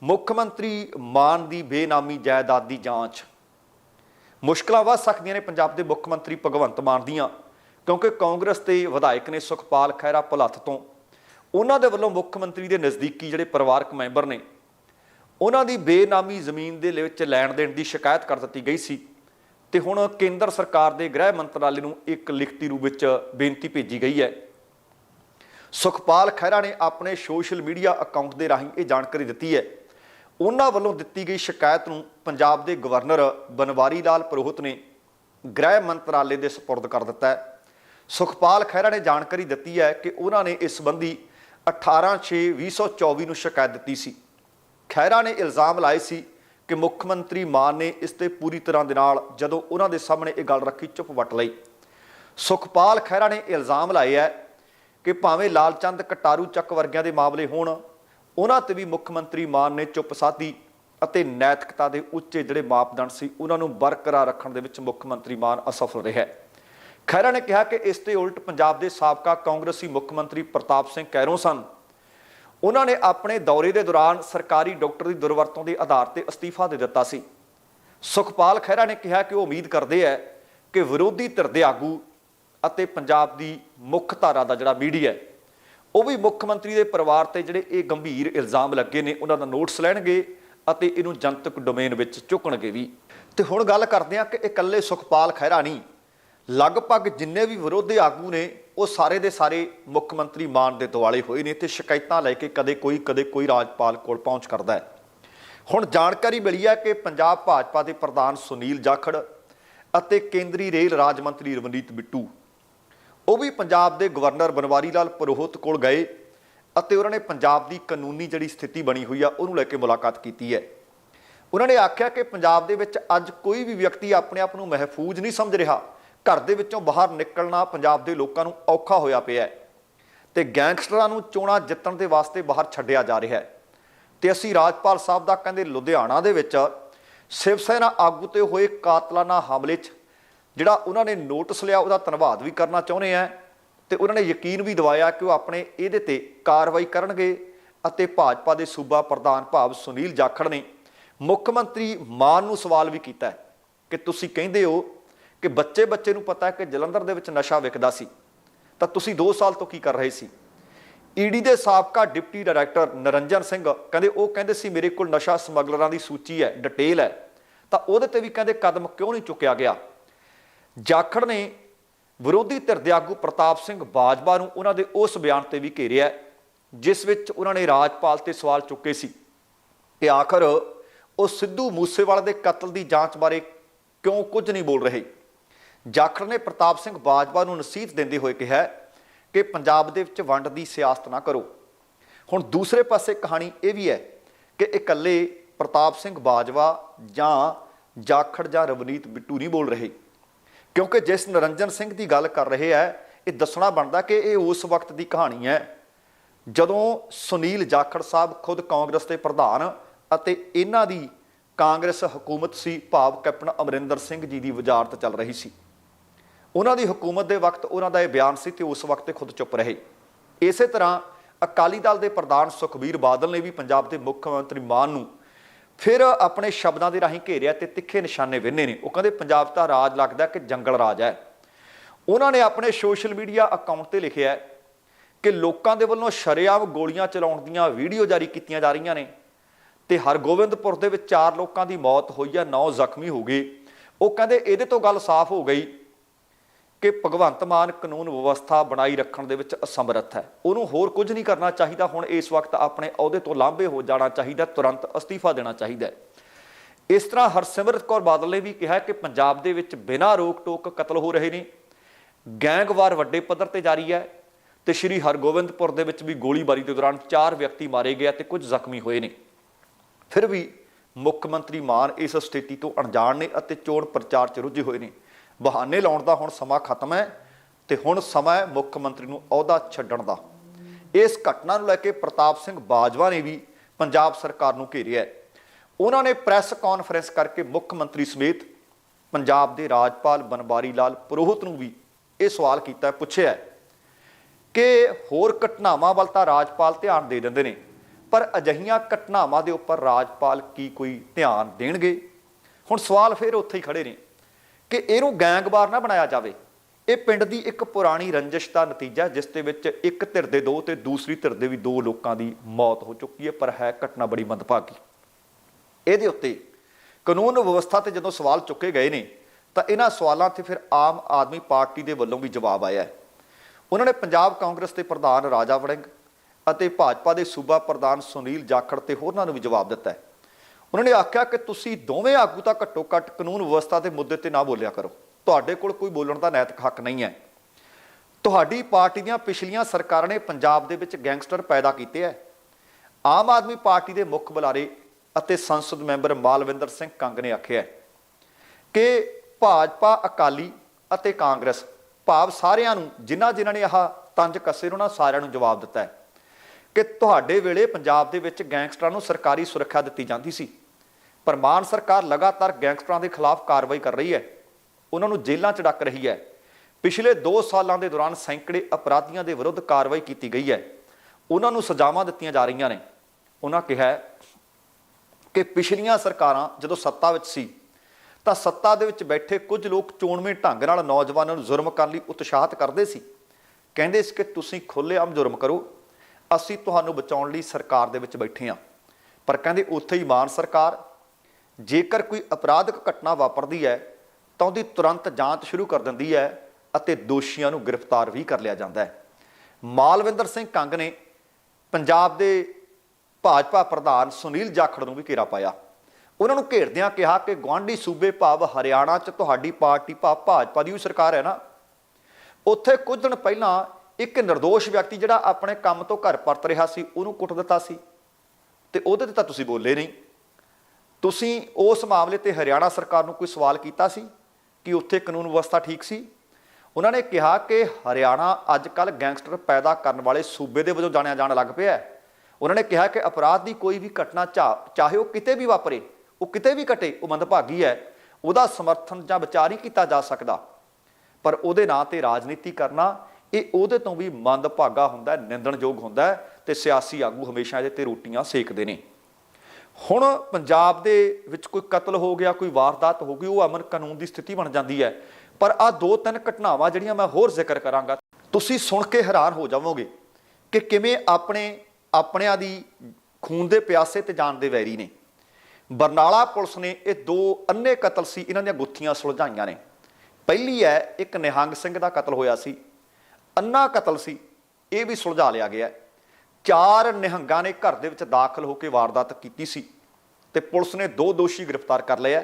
ਮੁੱਖ ਮੰਤਰੀ ਮਾਨ ਦੀ ਬੇਨਾਮੀ ਜਾਇਦਾਦ ਦੀ ਜਾਂਚ। ਮੁਸ਼ਕਲਾਂ ਵੱਧ ਸਕਦੀਆਂ ਨੇ ਪੰਜਾਬ ਦੇ ਮੁੱਖ ਮੰਤਰੀ ਭਗਵੰਤ ਮਾਨ ਦੀਆਂ, ਕਿਉਂਕਿ ਕਾਂਗਰਸ ਦੇ ਵਿਧਾਇਕ ਨੇ ਸੁਖਪਾਲ ਖਹਿਰਾ ਭੁਲੱਥ ਤੋਂ। ਉਹਨਾਂ ਦੇ ਵੱਲੋਂ ਮੁੱਖ ਮੰਤਰੀ ਦੇ ਨਜ਼ਦੀਕੀ ਜਿਹੜੇ ਪਰਿਵਾਰਕ ਮੈਂਬਰ ਨੇ, ਉਹਨਾਂ ਦੀ ਬੇਨਾਮੀ ਜ਼ਮੀਨ ਦੇ ਵਿੱਚ ਲੈਣ ਦੇਣ ਦੀ ਸ਼ਿਕਾਇਤ ਕਰ ਦਿੱਤੀ ਗਈ ਸੀ। ਤੇ ਹੁਣ ਕੇਂਦਰ ਸਰਕਾਰ ਦੇ ਗ੍ਰਹਿ ਮੰਤਰਾਲੇ ਨੂੰ ਇੱਕ ਲਿਖਤੀ ਰੂਪ ਵਿੱਚ ਬੇਨਤੀ ਭੇਜੀ ਗਈ ਹੈ। ਸੁਖਪਾਲ ਖਹਿਰਾ ਨੇ ਆਪਣੇ ਸੋਸ਼ਲ ਮੀਡੀਆ ਅਕਾਊਂਟ ਦੇ ਰਾਹੀਂ ਇਹ ਜਾਣਕਾਰੀ ਦਿੱਤੀ ਹੈ। ਉਹਨਾਂ ਵੱਲੋਂ ਦਿੱਤੀ ਗਈ ਸ਼ਿਕਾਇਤ ਨੂੰ ਪੰਜਾਬ ਦੇ ਗਵਰਨਰ ਬਨਵਾਰੀ ਲਾਲ ਪ੍ਰੋਹਿਤ ਨੇ ਗ੍ਰਹਿ ਮੰਤਰਾਲੇ ਦੇ ਸਪੁਰਦ ਕਰ ਦਿੱਤਾ ਹੈ। ਸੁਖਪਾਲ ਖਹਿਰਾ ਨੇ ਜਾਣਕਾਰੀ ਦਿੱਤੀ ਹੈ ਕਿ ਉਹਨਾਂ ਨੇ ਇਸ ਸੰਬੰਧੀ 18/6/2024 ਨੂੰ ਸ਼ਿਕਾਇਤ ਦਿੱਤੀ ਸੀ। ਖਹਿਰਾ ਨੇ ਇਲਜ਼ਾਮ ਲਾਏ ਸੀ ਕਿ ਮੁੱਖ ਮੰਤਰੀ ਮਾਨ ਨੇ ਇਸ ਤੇ ਪੂਰੀ ਤਰ੍ਹਾਂ ਦੇ ਨਾਲ ਜਦੋਂ ਉਹਨਾਂ ਦੇ ਸਾਹਮਣੇ ਇਹ ਗੱਲ ਰੱਖੀ, ਚੁੱਪ ਵੱਟ ਲਈ। ਸੁਖਪਾਲ ਖਹਿਰਾ ਨੇ ਇਲਜ਼ਾਮ ਲਾਏ ਹੈ ਕਿ ਭਾਵੇਂ ਲਾਲਚੰਦ ਕਟਾਰੂ ਚੱਕ ਵਰਗਿਆਂ ਦੇ ਮਾਮਲੇ ਹੋਣ ਉਹਨਾਂ ਤੇ ਵੀ ਮੁੱਖ ਮੰਤਰੀ ਮਾਨ ਨੇ ਚੁੱਪ ਸਾਧੀ ਅਤੇ ਨੈਤਿਕਤਾ ਦੇ ਉੱਚੇ ਜਿਹੜੇ ਮਾਪਦੰਡ ਸੀ, ਉਹਨਾਂ ਨੂੰ ਬਰਕਰਾਰ ਰੱਖਣ ਦੇ ਵਿੱਚ ਮੁੱਖ ਮੰਤਰੀ ਮਾਨ ਅਸਫਲ ਰਿਹਾ ਹੈ। ਖਹਿਰਾ ਨੇ ਕਿਹਾ ਕਿ ਇਸ ਤੇ ਉਲਟ ਪੰਜਾਬ ਦੇ ਸਾਬਕਾ ਕਾਂਗਰਸੀ ਮੁੱਖ ਮੰਤਰੀ ਪ੍ਰਤਾਪ ਸਿੰਘ ਕੈਰੋਂ ਸਨ। ਉਹਨਾਂ ਨੇ ਆਪਣੇ ਦੌਰੇ ਦੇ ਦੌਰਾਨ ਸਰਕਾਰੀ ਡਾਕਟਰ ਦੀ ਦੁਰਵਰਤੋਂ ਦੇ ਆਧਾਰ ਤੇ ਅਸਤੀਫਾ ਦੇ ਦਿੱਤਾ ਸੀ। ਸੁਖਪਾਲ ਖਹਿਰਾ ਨੇ ਕਿਹਾ ਕਿ ਉਹ ਉਮੀਦ ਕਰਦੇ ਹੈ ਕਿ ਵਿਰੋਧੀ ਧਿਰ ਦੇ ਆਗੂ ਅਤੇ ਪੰਜਾਬ ਦੀ ਮੁੱਖ ਧਾਰਾ ਦਾ ਜਿਹੜਾ ਮੀਡੀਆ ਹੈ ਉਹ ਵੀ ਮੁੱਖ ਮੰਤਰੀ ਦੇ ਪਰਿਵਾਰ ਤੇ ਜਿਹੜੇ ਇਹ ਗੰਭੀਰ ਇਲਜ਼ਾਮ ਲੱਗੇ ਨੇ, ਉਹਨਾਂ ਦਾ ਨੋਟਿਸ ਲੈਣਗੇ ਅਤੇ ਇਹਨੂੰ ਜਨਤਕ ਡੋਮੇਨ ਵਿੱਚ ਚੁੱਕਣਗੇ ਵੀ। ਤੇ ਹੁਣ ਗੱਲ ਕਰਦੇ ਹਾਂ ਕਿ ਇਕੱਲੇ ਸੁਖਪਾਲ ਖਹਿਰਾ ਨਹੀਂ, ਲਗਭਗ ਜਿੰਨੇ ਵੀ ਵਿਰੋਧੀ ਆਗੂ ਨੇ, ਉਹ ਸਾਰੇ ਦੇ ਸਾਰੇ ਮੁੱਖ ਮੰਤਰੀ ਮਾਨ ਦੇ ਦੁਆਲੇ ਹੋਏ ਨੇ ਤੇ ਸ਼ਿਕਾਇਤਾਂ ਲੈ ਕੇ ਕਦੇ ਕੋਈ ਕਦੇ ਕੋਈ ਰਾਜਪਾਲ ਕੋਲ ਪਹੁੰਚ ਕਰਦਾ ਹੈ। ਹੁਣ ਜਾਣਕਾਰੀ ਮਿਲੀ ਹੈ ਕਿ ਪੰਜਾਬ ਭਾਜਪਾ ਦੇ ਪ੍ਰਧਾਨ ਸੁਨੀਲ ਜਾਖੜ ਅਤੇ ਕੇਂਦਰੀ ਰੇਲ ਰਾਜ ਮੰਤਰੀ ਰਵਨੀਤ ਬਿੱਟੂ ਉਹ ਵੀ ਪੰਜਾਬ ਦੇ ਗਵਰਨਰ ਬਨਵਾਰੀ ਲਾਲ ਪੁਰੋਹਿਤ ਕੋਲ ਗਏ ਅਤੇ ਉਹਨਾਂ ਨੇ ਪੰਜਾਬ ਦੀ ਕਾਨੂੰਨੀ ਜਿਹੜੀ ਸਥਿਤੀ ਬਣੀ ਹੋਈ ਆ, ਉਹਨੂੰ ਲੈ ਕੇ ਮੁਲਾਕਾਤ ਕੀਤੀ ਹੈ। ਉਹਨਾਂ ਨੇ ਆਖਿਆ ਕਿ ਪੰਜਾਬ ਦੇ ਵਿੱਚ ਅੱਜ ਕੋਈ ਵੀ ਵਿਅਕਤੀ ਆਪਣੇ ਆਪ ਨੂੰ ਮਹਿਫੂਜ਼ ਨਹੀਂ ਸਮਝ ਰਿਹਾ। ਘਰ ਦੇ ਵਿੱਚੋਂ ਬਾਹਰ ਨਿਕਲਣਾ ਪੰਜਾਬ ਦੇ ਲੋਕਾਂ ਨੂੰ ਔਖਾ ਹੋਇਆ ਪਿਆ ਹੈ ਤੇ ਗੈਂਗਸਟਰਾਂ ਨੂੰ ਚੋਣਾਂ ਜਿੱਤਣ ਦੇ ਵਾਸਤੇ ਬਾਹਰ ਛੱਡਿਆ ਜਾ ਰਿਹਾ ਹੈ। ਤੇ ਅਸੀਂ ਰਾਜਪਾਲ ਸਾਹਿਬ ਦਾ ਕਹਿੰਦੇ ਲੁਧਿਆਣਾ ਦੇ ਵਿੱਚ ਸ਼ਿਵ ਸੈਨਾ ਆਗੂ ਤੇ ਹੋਏ ਕਾਤਲਾਨਾ ਹਮਲੇ 'ਚ ਜਿਹੜਾ ਉਹਨਾਂ ਨੇ ਨੋਟਿਸ ਲਿਆ, ਉਹਦਾ ਧੰਨਵਾਦ ਵੀ ਕਰਨਾ ਚਾਹੁੰਦੇ ਆ ਤੇ ਉਹਨਾਂ ਨੇ ਯਕੀਨ ਵੀ ਦਿਵਾਇਆ ਕਿ ਉਹ ਆਪਣੇ ਇਹਦੇ ਤੇ ਕਾਰਵਾਈ ਕਰਨਗੇ ਅਤੇ ਭਾਜਪਾ ਦੇ ਸੂਬਾ ਪ੍ਰਧਾਨ ਭਾਵ ਸੁਨੀਲ ਜਾਖੜ ਨੇ ਮੁੱਖ ਮੰਤਰੀ ਮਾਨ ਨੂੰ ਸਵਾਲ ਵੀ ਕੀਤਾ ਕਿ ਤੁਸੀਂ ਕਹਿੰਦੇ ਹੋ ਕਿ ਬੱਚੇ ਬੱਚੇ ਨੂੰ ਪਤਾ ਕਿ ਜਲੰਧਰ ਦੇ ਵਿੱਚ ਨਸ਼ਾ ਵਿਕਦਾ ਸੀ। ਤਾਂ ਤੁਸੀਂ 2 ਸਾਲ ਤੋਂ ਕੀ ਕਰ ਰਹੇ ਸੀ? ਈਡੀ ਦੇ ਸਾਬਕਾ ਡਿਪਟੀ ਡਾਇਰੈਕਟਰ ਨਰੰਜਨ ਸਿੰਘ ਕਹਿੰਦੇ, ਉਹ ਕਹਿੰਦੇ ਸੀ, ਮੇਰੇ ਕੋਲ ਨਸ਼ਾ ਸਮਗਲਰਾਂ ਦੀ ਸੂਚੀ ਹੈ, ਡਿਟੇਲ ਹੈ। ਤਾਂ ਉਹਦੇ ਤੇ ਵੀ ਕਹਿੰਦੇ, ਕਦਮ ਕਿਉਂ ਨਹੀਂ ਚੁੱਕਿਆ ਗਿਆ? ਜਾਖੜ ਨੇ ਵਿਰੋਧੀ ਧਿਰ ਦੇ ਆਗੂ ਪ੍ਰਤਾਪ ਸਿੰਘ ਬਾਜਵਾ ਨੂੰ ਉਹਨਾਂ ਦੇ ਉਸ ਬਿਆਨ ਤੇ ਵੀ ਘੇਰਿਆ ਜਿਸ ਵਿੱਚ ਉਹਨਾਂ ਨੇ ਰਾਜਪਾਲ ਤੇ ਸਵਾਲ ਚੁੱਕੇ ਸੀ ਕਿ ਆਖਰ ਉਹ ਸਿੱਧੂ ਮੂਸੇਵਾਲਾ ਦੇ ਕਤਲ ਦੀ ਜਾਂਚ ਬਾਰੇ ਕਿਉਂ ਕੁਝ ਨਹੀਂ ਬੋਲ ਰਹੇ? ਜਾਖੜ ਨੇ ਪ੍ਰਤਾਪ ਸਿੰਘ ਬਾਜਵਾ ਨੂੰ ਨਸੀਹਤ ਦਿੰਦੇ ਹੋਏ ਕਿਹਾ ਕਿ ਪੰਜਾਬ ਦੇ ਵਿੱਚ ਵੰਡ ਦੀ ਸਿਆਸਤ ਨਾ ਕਰੋ। ਹੁਣ ਦੂਸਰੇ ਪਾਸੇ ਕਹਾਣੀ ਇਹ ਵੀ ਹੈ ਕਿ ਇਕੱਲੇ ਪ੍ਰਤਾਪ ਸਿੰਘ ਬਾਜਵਾ ਜਾਂ ਜਾਖੜ ਜਾਂ ਰਵਨੀਤ ਬਿੱਟੂ ਨਹੀਂ ਬੋਲ ਰਹੇ। ਕਿਉਂਕਿ ਜਿਸ ਨਰਿੰਜਨ ਸਿੰਘ ਦੀ ਗੱਲ ਕਰ ਰਹੇ ਹੈ ਇਹ ਦੱਸਣਾ ਬਣਦਾ ਕਿ ਇਹ ਉਸ ਵਕਤ ਦੀ ਕਹਾਣੀ ਹੈ, ਜਦੋਂ ਸੁਨੀਲ ਜਾਖੜ ਸਾਹਿਬ ਖੁਦ ਕਾਂਗਰਸ ਦੇ ਪ੍ਰਧਾਨ ਅਤੇ ਇਹਨਾਂ ਦੀ ਕਾਂਗਰਸ ਹਕੂਮਤ ਸੀ, ਭਾਵ ਕੈਪਟਨ ਅਮਰਿੰਦਰ ਸਿੰਘ ਜੀ ਦੀ ਵਜ਼ਾਰਤ ਚੱਲ ਰਹੀ ਸੀ। ਉਹਨਾਂ ਦੀ ਹਕੂਮਤ ਦੇ ਵਕਤ ਉਹਨਾਂ ਦਾ ਇਹ ਬਿਆਨ ਸੀ ਤੇ ਉਸ ਵਕਤ ਖੁਦ ਚੁੱਪ ਰਹੇ। ਇਸੇ ਤਰ੍ਹਾਂ ਅਕਾਲੀ ਦਲ ਦੇ ਪ੍ਰਧਾਨ ਸੁਖਬੀਰ ਬਾਦਲ ਨੇ ਵੀ ਪੰਜਾਬ ਦੇ ਮੁੱਖ ਮੰਤਰੀ ਮਾਨ ਨੂੰ ਫਿਰ ਆਪਣੇ ਸ਼ਬਦਾਂ ਦੇ ਰਾਹੀਂ ਘੇਰਿਆ ਤੇ ਤਿੱਖੇ ਨਿਸ਼ਾਨੇ ਵਿੰਨੇ ਨੇ। ਉਹ ਕਹਿੰਦੇ, ਪੰਜਾਬ ਦਾ ਰਾਜ ਲੱਗਦਾ ਕਿ ਜੰਗਲ ਰਾਜ ਹੈ। ਉਹਨਾਂ ਨੇ ਆਪਣੇ ਸੋਸ਼ਲ ਮੀਡੀਆ ਅਕਾਊਂਟ ਤੇ ਲਿਖਿਆ ਕਿ ਲੋਕਾਂ ਦੇ ਵੱਲੋਂ ਸ਼ਰੇਆਮ ਗੋਲੀਆਂ ਚਲਾਉਣ ਦੀਆਂ ਵੀਡੀਓ ਜਾਰੀ ਕੀਤੀਆਂ ਜਾ ਰਹੀਆਂ ਨੇ ਤੇ ਹਰਗੋਬਿੰਦਪੁਰ ਦੇ ਵਿੱਚ ਚਾਰ ਲੋਕਾਂ ਦੀ ਮੌਤ ਹੋਈ ਆ ਨੌ ਜ਼ਖਮੀ ਹੋ ਗਏ। ਉਹ ਕਹਿੰਦੇ, ਇਹਦੇ ਤੋਂ ਗੱਲ ਸਾਫ਼ ਹੋ ਗਈ ਕਿ ਭਗਵੰਤ ਮਾਨ ਕਾਨੂੰਨ ਵਿਵਸਥਾ ਬਣਾਈ ਰੱਖਣ ਦੇ ਵਿੱਚ ਅਸਮਰੱਥ ਹੈ। ਉਹਨੂੰ ਹੋਰ ਕੁਝ ਨਹੀਂ ਕਰਨਾ ਚਾਹੀਦਾ। ਹੁਣ ਇਸ ਵਕਤ ਆਪਣੇ ਅਹੁਦੇ ਤੋਂ ਲਾਂਭੇ ਹੋ ਜਾਣਾ ਚਾਹੀਦਾ ਤੁਰੰਤ ਅਸਤੀਫਾ ਦੇਣਾ ਚਾਹੀਦਾ ਇਸ ਤਰ੍ਹਾਂ ਹਰਸਿਮਰਤ ਕੌਰ ਬਾਦਲ ਨੇ ਵੀ ਕਿਹਾ ਕਿ ਪੰਜਾਬ ਦੇ ਵਿੱਚ ਬਿਨਾਂ ਰੋਕ ਟੋਕ ਕਤਲ ਹੋ ਰਹੇ ਨੇ। ਗੈਂਗਵਾਰ ਵੱਡੇ ਪੱਧਰ ਤੇ ਜਾਰੀ ਹੈ ਤੇ ਸ਼੍ਰੀ ਹਰਗੋਬਿੰਦਪੁਰ ਦੇ ਵਿੱਚ ਵੀ ਗੋਲੀਬਾਰੀ ਦੇ ਦੌਰਾਨ ਚਾਰ ਵਿਅਕਤੀ ਮਾਰੇ ਗਏ ਤੇ ਕੁਝ ਜ਼ਖਮੀ ਹੋਏ ਨੇ। ਫਿਰ ਵੀ ਮੁੱਖ ਮੰਤਰੀ ਮਾਨ ਇਸ ਸਥਿਤੀ ਤੋਂ ਅਣਜਾਣ ਨੇ ਅਤੇ ਚੋਣ ਪ੍ਰਚਾਰ 'ਚ ਰੁੱਝੇ ਹੋਏ ਨੇ। ਬਹਾਨੇ ਲਾਉਣ ਦਾ ਹੁਣ ਸਮਾਂ ਖਤਮ ਹੈ ਤੇ ਹੁਣ ਸਮਾਂ ਹੈ ਮੁੱਖ ਮੰਤਰੀ ਨੂੰ ਅਹੁਦਾ ਛੱਡਣ ਦਾ। ਇਸ ਘਟਨਾ ਨੂੰ ਲੈ ਕੇ ਪ੍ਰਤਾਪ ਸਿੰਘ ਬਾਜਵਾ ਨੇ ਵੀ ਪੰਜਾਬ ਸਰਕਾਰ ਨੂੰ ਘੇਰਿਆ ਹੈ। ਉਹਨਾਂ ਨੇ ਪ੍ਰੈਸ ਕਾਨਫਰੰਸ ਕਰਕੇ ਮੁੱਖ ਮੰਤਰੀ ਸਮੇਤ ਪੰਜਾਬ ਦੇ ਰਾਜਪਾਲ ਬਨਵਾਰੀ ਲਾਲ ਪੁਰੋਹਿਤ ਨੂੰ ਵੀ ਇਹ ਸਵਾਲ ਕੀਤਾ, ਪੁੱਛਿਆ ਕਿ ਹੋਰ ਘਟਨਾਵਾਂ ਵੱਲ ਤਾਂ ਰਾਜਪਾਲ ਧਿਆਨ ਦੇ ਦਿੰਦੇ ਨੇ, ਪਰ ਅਜਹੀਆਂ ਘਟਨਾਵਾਂ ਦੇ ਉੱਪਰ ਰਾਜਪਾਲ ਕੀ ਕੋਈ ਧਿਆਨ ਦੇਣਗੇ? ਹੁਣ ਸਵਾਲ ਫਿਰ ਉੱਥੇ ਹੀ ਖੜੇ ਨੇ। ਕਿ ਇਹਨੂੰ ਗੈਂਗਵਾਰ ਨਾ ਬਣਾਇਆ ਜਾਵੇ। ਇਹ ਪਿੰਡ ਦੀ ਇੱਕ ਪੁਰਾਣੀ ਰੰਜਿਸ਼ ਦਾ ਨਤੀਜਾ ਜਿਸ ਦੇ ਵਿੱਚ ਇੱਕ ਧਿਰ ਦੇ ਦੋ ਤੇ ਦੂਸਰੀ ਧਿਰ ਦੇ ਵੀ ਦੋ ਲੋਕਾਂ ਦੀ ਮੌਤ ਹੋ ਚੁੱਕੀ ਹੈ, ਪਰ ਹੈ ਘਟਨਾ ਬੜੀ ਮੰਦਭਾਗੀ। ਇਹਦੇ ਉੱਤੇ ਕਾਨੂੰਨ ਵਿਵਸਥਾ ਤੇ ਜਦੋਂ ਸਵਾਲ ਚੁੱਕੇ ਗਏ ਨੇ, ਤਾਂ ਇਹਨਾਂ ਸਵਾਲਾਂ ਤੇ ਫਿਰ ਆਮ ਆਦਮੀ ਪਾਰਟੀ ਦੇ ਵੱਲੋਂ ਵੀ ਜਵਾਬ ਆਇਆ ਹੈ। ਉਹਨਾਂ ਨੇ ਪੰਜਾਬ ਕਾਂਗਰਸ ਦੇ ਪ੍ਰਧਾਨ ਰਾਜਾ ਵੜਿੰਗ ਅਤੇ ਭਾਜਪਾ ਦੇ ਸੂਬਾ ਪ੍ਰਧਾਨ ਸੁਨੀਲ ਜਾਖੜ ਤੇ ਹੋਰਨਾਂ ਨੂੰ ਵੀ ਜਵਾਬ ਦਿੱਤਾ ਹੈ। ਉਹਨਾਂ ਨੇ ਆਖਿਆ ਕਿ ਤੁਸੀਂ ਦੋਵੇਂ ਆਗੂ ਤਾਂ ਘੱਟੋ ਘੱਟ ਕਾਨੂੰਨ ਵਿਵਸਥਾ ਦੇ ਮੁੱਦੇ ਤੇ ਨਾ ਬੋਲਿਆ ਕਰੋ। ਤੁਹਾਡੇ ਕੋਲ ਕੋਈ ਬੋਲਣ ਦਾ ਨੈਤਿਕ ਹੱਕ ਨਹੀਂ ਹੈ। ਤੁਹਾਡੀ ਪਾਰਟੀ ਦੀਆਂ ਪਿਛਲੀਆਂ ਸਰਕਾਰਾਂ ਨੇ ਪੰਜਾਬ ਦੇ ਵਿੱਚ ਗੈਂਗਸਟਰ ਪੈਦਾ ਕੀਤੇ ਹੈ। ਆਮ ਆਦਮੀ ਪਾਰਟੀ ਦੇ ਮੁੱਖ ਬੁਲਾਰੇ ਅਤੇ ਸੰਸਦ ਮੈਂਬਰ ਮਾਲਵਿੰਦਰ ਸਿੰਘ ਕੰਗ ਨੇ ਆਖਿਆ ਕਿ ਭਾਜਪਾ, ਅਕਾਲੀ ਅਤੇ ਕਾਂਗਰਸ ਭਾਵ ਸਾਰਿਆਂ ਨੂੰ ਜਿਨ੍ਹਾਂ ਜਿਨ੍ਹਾਂ ਨੇ ਆਹ ਤੰਜ ਕੱਸੇ ਨੇ ਉਹਨਾਂ ਸਾਰਿਆਂ ਨੂੰ ਜਵਾਬ ਦਿੱਤਾ ਹੈ। ਕਿ ਤੁਹਾਡੇ ਵੇਲੇ ਪੰਜਾਬ ਦੇ ਵਿੱਚ ਗੈਂਗਸਟਰਾਂ ਨੂੰ ਸਰਕਾਰੀ ਸੁਰੱਖਿਆ ਦਿੱਤੀ ਜਾਂਦੀ ਸੀ। ਪਰ ਮਾਨ ਸਰਕਾਰ ਲਗਾਤਾਰ ਗੈਂਗਸਟਰਾਂ ਦੇ ਖਿਲਾਫ ਕਾਰਵਾਈ ਕਰ ਰਹੀ ਹੈ। ਉਹਨਾਂ ਨੂੰ ਜੇਲ੍ਹਾਂ 'ਚ ਡੱਕ ਰਹੀ ਹੈ। ਪਿਛਲੇ 2 ਸਾਲਾਂ ਦੇ ਦੌਰਾਨ ਸੈਂਕੜੇ ਅਪਰਾਧੀਆਂ ਦੇ ਵਿਰੁੱਧ ਕਾਰਵਾਈ ਕੀਤੀ ਗਈ ਹੈ। ਉਹਨਾਂ ਨੂੰ ਸਜ਼ਾਵਾਂ ਦਿੱਤੀਆਂ ਜਾ ਰਹੀਆਂ ਨੇ। ਉਹਨਾਂ ਕਿਹਾ ਕਿ ਪਿਛਲੀਆਂ ਸਰਕਾਰਾਂ ਜਦੋਂ ਸੱਤਾ ਵਿੱਚ ਸੀ, ਤਾਂ ਸੱਤਾ ਦੇ ਵਿੱਚ ਬੈਠੇ ਕੁਝ ਲੋਕ ਚੋਣਵੇਂ ਢੰਗ ਨਾਲ ਨੌਜਵਾਨਾਂ ਨੂੰ ਜ਼ੁਰਮ ਕਰਨ ਲਈ ਉਤਸ਼ਾਹਤ ਕਰਦੇ ਸੀ। ਕਹਿੰਦੇ ਸੀ ਕਿ ਤੁਸੀਂ ਖੁੱਲ੍ਹੇਆਮ ਜੁਰਮ ਕਰੋ। ਅਸੀਂ ਤੁਹਾਨੂੰ ਬਚਾਉਣ ਲਈ ਸਰਕਾਰ ਦੇ ਵਿੱਚ ਬੈਠੇ ਹਾਂ। ਪਰ ਕਹਿੰਦੇ ਉੱਥੇ ਹੀ ਮਾਨ ਸਰਕਾਰ, ਜੇਕਰ ਕੋਈ ਅਪਰਾਧਿਕ ਘਟਨਾ ਵਾਪਰਦੀ ਹੈ, ਤਾਂ ਉਹਦੀ ਤੁਰੰਤ ਜਾਂਚ ਸ਼ੁਰੂ ਕਰ ਦਿੰਦੀ ਹੈ ਅਤੇ ਦੋਸ਼ੀਆਂ ਨੂੰ ਗ੍ਰਿਫਤਾਰ ਵੀ ਕਰ ਲਿਆ ਜਾਂਦਾ ਹੈ। ਮਾਲਵਿੰਦਰ ਸਿੰਘ ਕੰਗ ਨੇ ਪੰਜਾਬ ਦੇ ਭਾਜਪਾ ਪ੍ਰਧਾਨ ਸੁਨੀਲ ਜਾਖੜ ਨੂੰ ਵੀ ਘੇਰਾ ਪਾਇਆ। ਉਹਨਾਂ ਨੂੰ ਘੇਰਦਿਆਂ ਕਿਹਾ ਕਿ ਗਵਾਂਢੀ ਸੂਬੇ ਭਾਵ ਹਰਿਆਣਾ 'ਚ ਤੁਹਾਡੀ ਪਾਰਟੀ ਭਾਵ ਭਾਜਪਾ ਦੀ ਵੀ ਸਰਕਾਰ ਹੈ ਨਾ। ਉੱਥੇ ਕੁਝ ਦਿਨ ਪਹਿਲਾਂ ਇੱਕ નિર્ਦੋਸ਼ ਵਿਅਕਤੀ ਜਿਹੜਾ ਆਪਣੇ ਕੰਮ ਤੋਂ ਘਰ ਪਰਤ ਰਿਹਾ ਸੀ, ਉਹਨੂੰ ਕੁੱਟ ਦਿੱਤਾ ਸੀ। ਤੇ ਉਹਦੇ ਤੇ ਤਾਂ ਤੁਸੀਂ ਬੋਲੇ ਨਹੀਂ। ਤੁਸੀਂ ਉਸ ਮਾਮਲੇ ਤੇ ਹਰਿਆਣਾ ਸਰਕਾਰ ਨੂੰ ਕੋਈ ਸਵਾਲ ਕੀਤਾ ਸੀ ਕਿ ਉੱਥੇ ਕਾਨੂੰਨ ਵਿਵਸਥਾ ਠੀਕ ਸੀ? ਉਹਨਾਂ ਨੇ ਕਿਹਾ ਕਿ ਹਰਿਆਣਾ ਅੱਜ ਕੱਲ ਗੈਂਗਸਟਰ ਪੈਦਾ ਕਰਨ ਵਾਲੇ ਸੂਬੇ ਦੇ ਵਜੋਂ ਜਾਣਿਆ ਜਾਣ ਲੱਗ ਪਿਆ ਹੈ। ਉਹਨਾਂ ਨੇ ਕਿਹਾ ਕਿ ਅਪਰਾਧ ਦੀ ਕੋਈ ਵੀ ਘਟਨਾ ਚਾ- ਚਾਹੇ ਉਹ ਕਿਤੇ ਵੀ ਵਾਪਰੇ, ਉਹ ਕਿਤੇ ਵੀ ਘਟੇ, ਉਹ ਮੰਦਭਾਗੀ ਹੈ। ਉਹਦਾ ਸਮਰਥਨ ਜਾਂ ਵਿਚਾਰ ਨਹੀਂ ਕੀਤਾ ਜਾ ਸਕਦਾ। ਪਰ ਉਹਦੇ ਨਾਂ ਤੇ ਰਾਜਨੀਤੀ ਕਰਨਾ ਇਹ ਉਹਦੇ ਤੋਂ ਵੀ ਮੰਦਭਾਗਾ ਹੁੰਦਾ ਨਿੰਦਣਯੋਗ ਹੁੰਦਾ ਹੈ ਤੇ ਸਿਆਸੀ ਆਗੂ ਹਮੇਸ਼ਾ ਇਹਦੇ ਤੇ ਰੋਟੀਆਂ ਸੇਕਦੇ ਨੇ। ਹੁਣ ਪੰਜਾਬ ਦੇ ਵਿੱਚ ਕੋਈ ਕਤਲ ਹੋ ਗਿਆ, ਕੋਈ ਵਾਰਦਾਤ ਹੋ ਗਈ, ਉਹ ਅਮਨ ਕਾਨੂੰਨ ਦੀ ਸਥਿਤੀ ਬਣ ਜਾਂਦੀ ਹੈ। ਪਰ ਆ ਦੋ ਤਿੰਨ ਘਟਨਾਵਾਂ ਜਿਹੜੀਆਂ ਮੈਂ ਹੋਰ ਜ਼ਿਕਰ ਕਰਾਂਗਾ, ਤੁਸੀਂ ਸੁਣ ਕੇ ਹੈਰਾਨ ਹੋ ਜਾਵੋਗੇ ਕਿ ਕਿਵੇਂ ਆਪਣੇ, ਆਪਣਿਆਂ ਦੀ ਖੂਨ ਦੇ ਪਿਆਸੇ ਤੇ ਜਾਨ ਦੇ ਵੈਰੀ ਨੇ। ਬਰਨਾਲਾ ਪੁਲਿਸ ਨੇ ਇਹ ਦੋ ਅੰਨੇ ਕਤਲ ਸੀ, ਇਹਨਾਂ ਦੀਆਂ ਗੁੱਥੀਆਂ ਸੁਲਝਾਈਆਂ ਨੇ। ਪਹਿਲੀ ਹੈ, ਇੱਕ ਨਿਹੰਗ ਸਿੰਘ ਦਾ ਕਤਲ ਹੋਇਆ ਸੀ ਅੰਨਾ ਕਤਲ ਸੀ, ਇਹ ਵੀ ਸੁਲਝਾ ਲਿਆ ਗਿਆ ਚਾਰ ਨਿਹੰਗਾਂ ਨੇ ਘਰ ਦੇ ਵਿੱਚ ਦਾਖਲ ਹੋ ਕੇ ਵਾਰਦਾਤ ਕੀਤੀ ਸੀ ਤੇ ਪੁਲਿਸ ਨੇ ਦੋ ਦੋਸ਼ੀ ਗ੍ਰਿਫਤਾਰ ਕਰ ਲਿਆ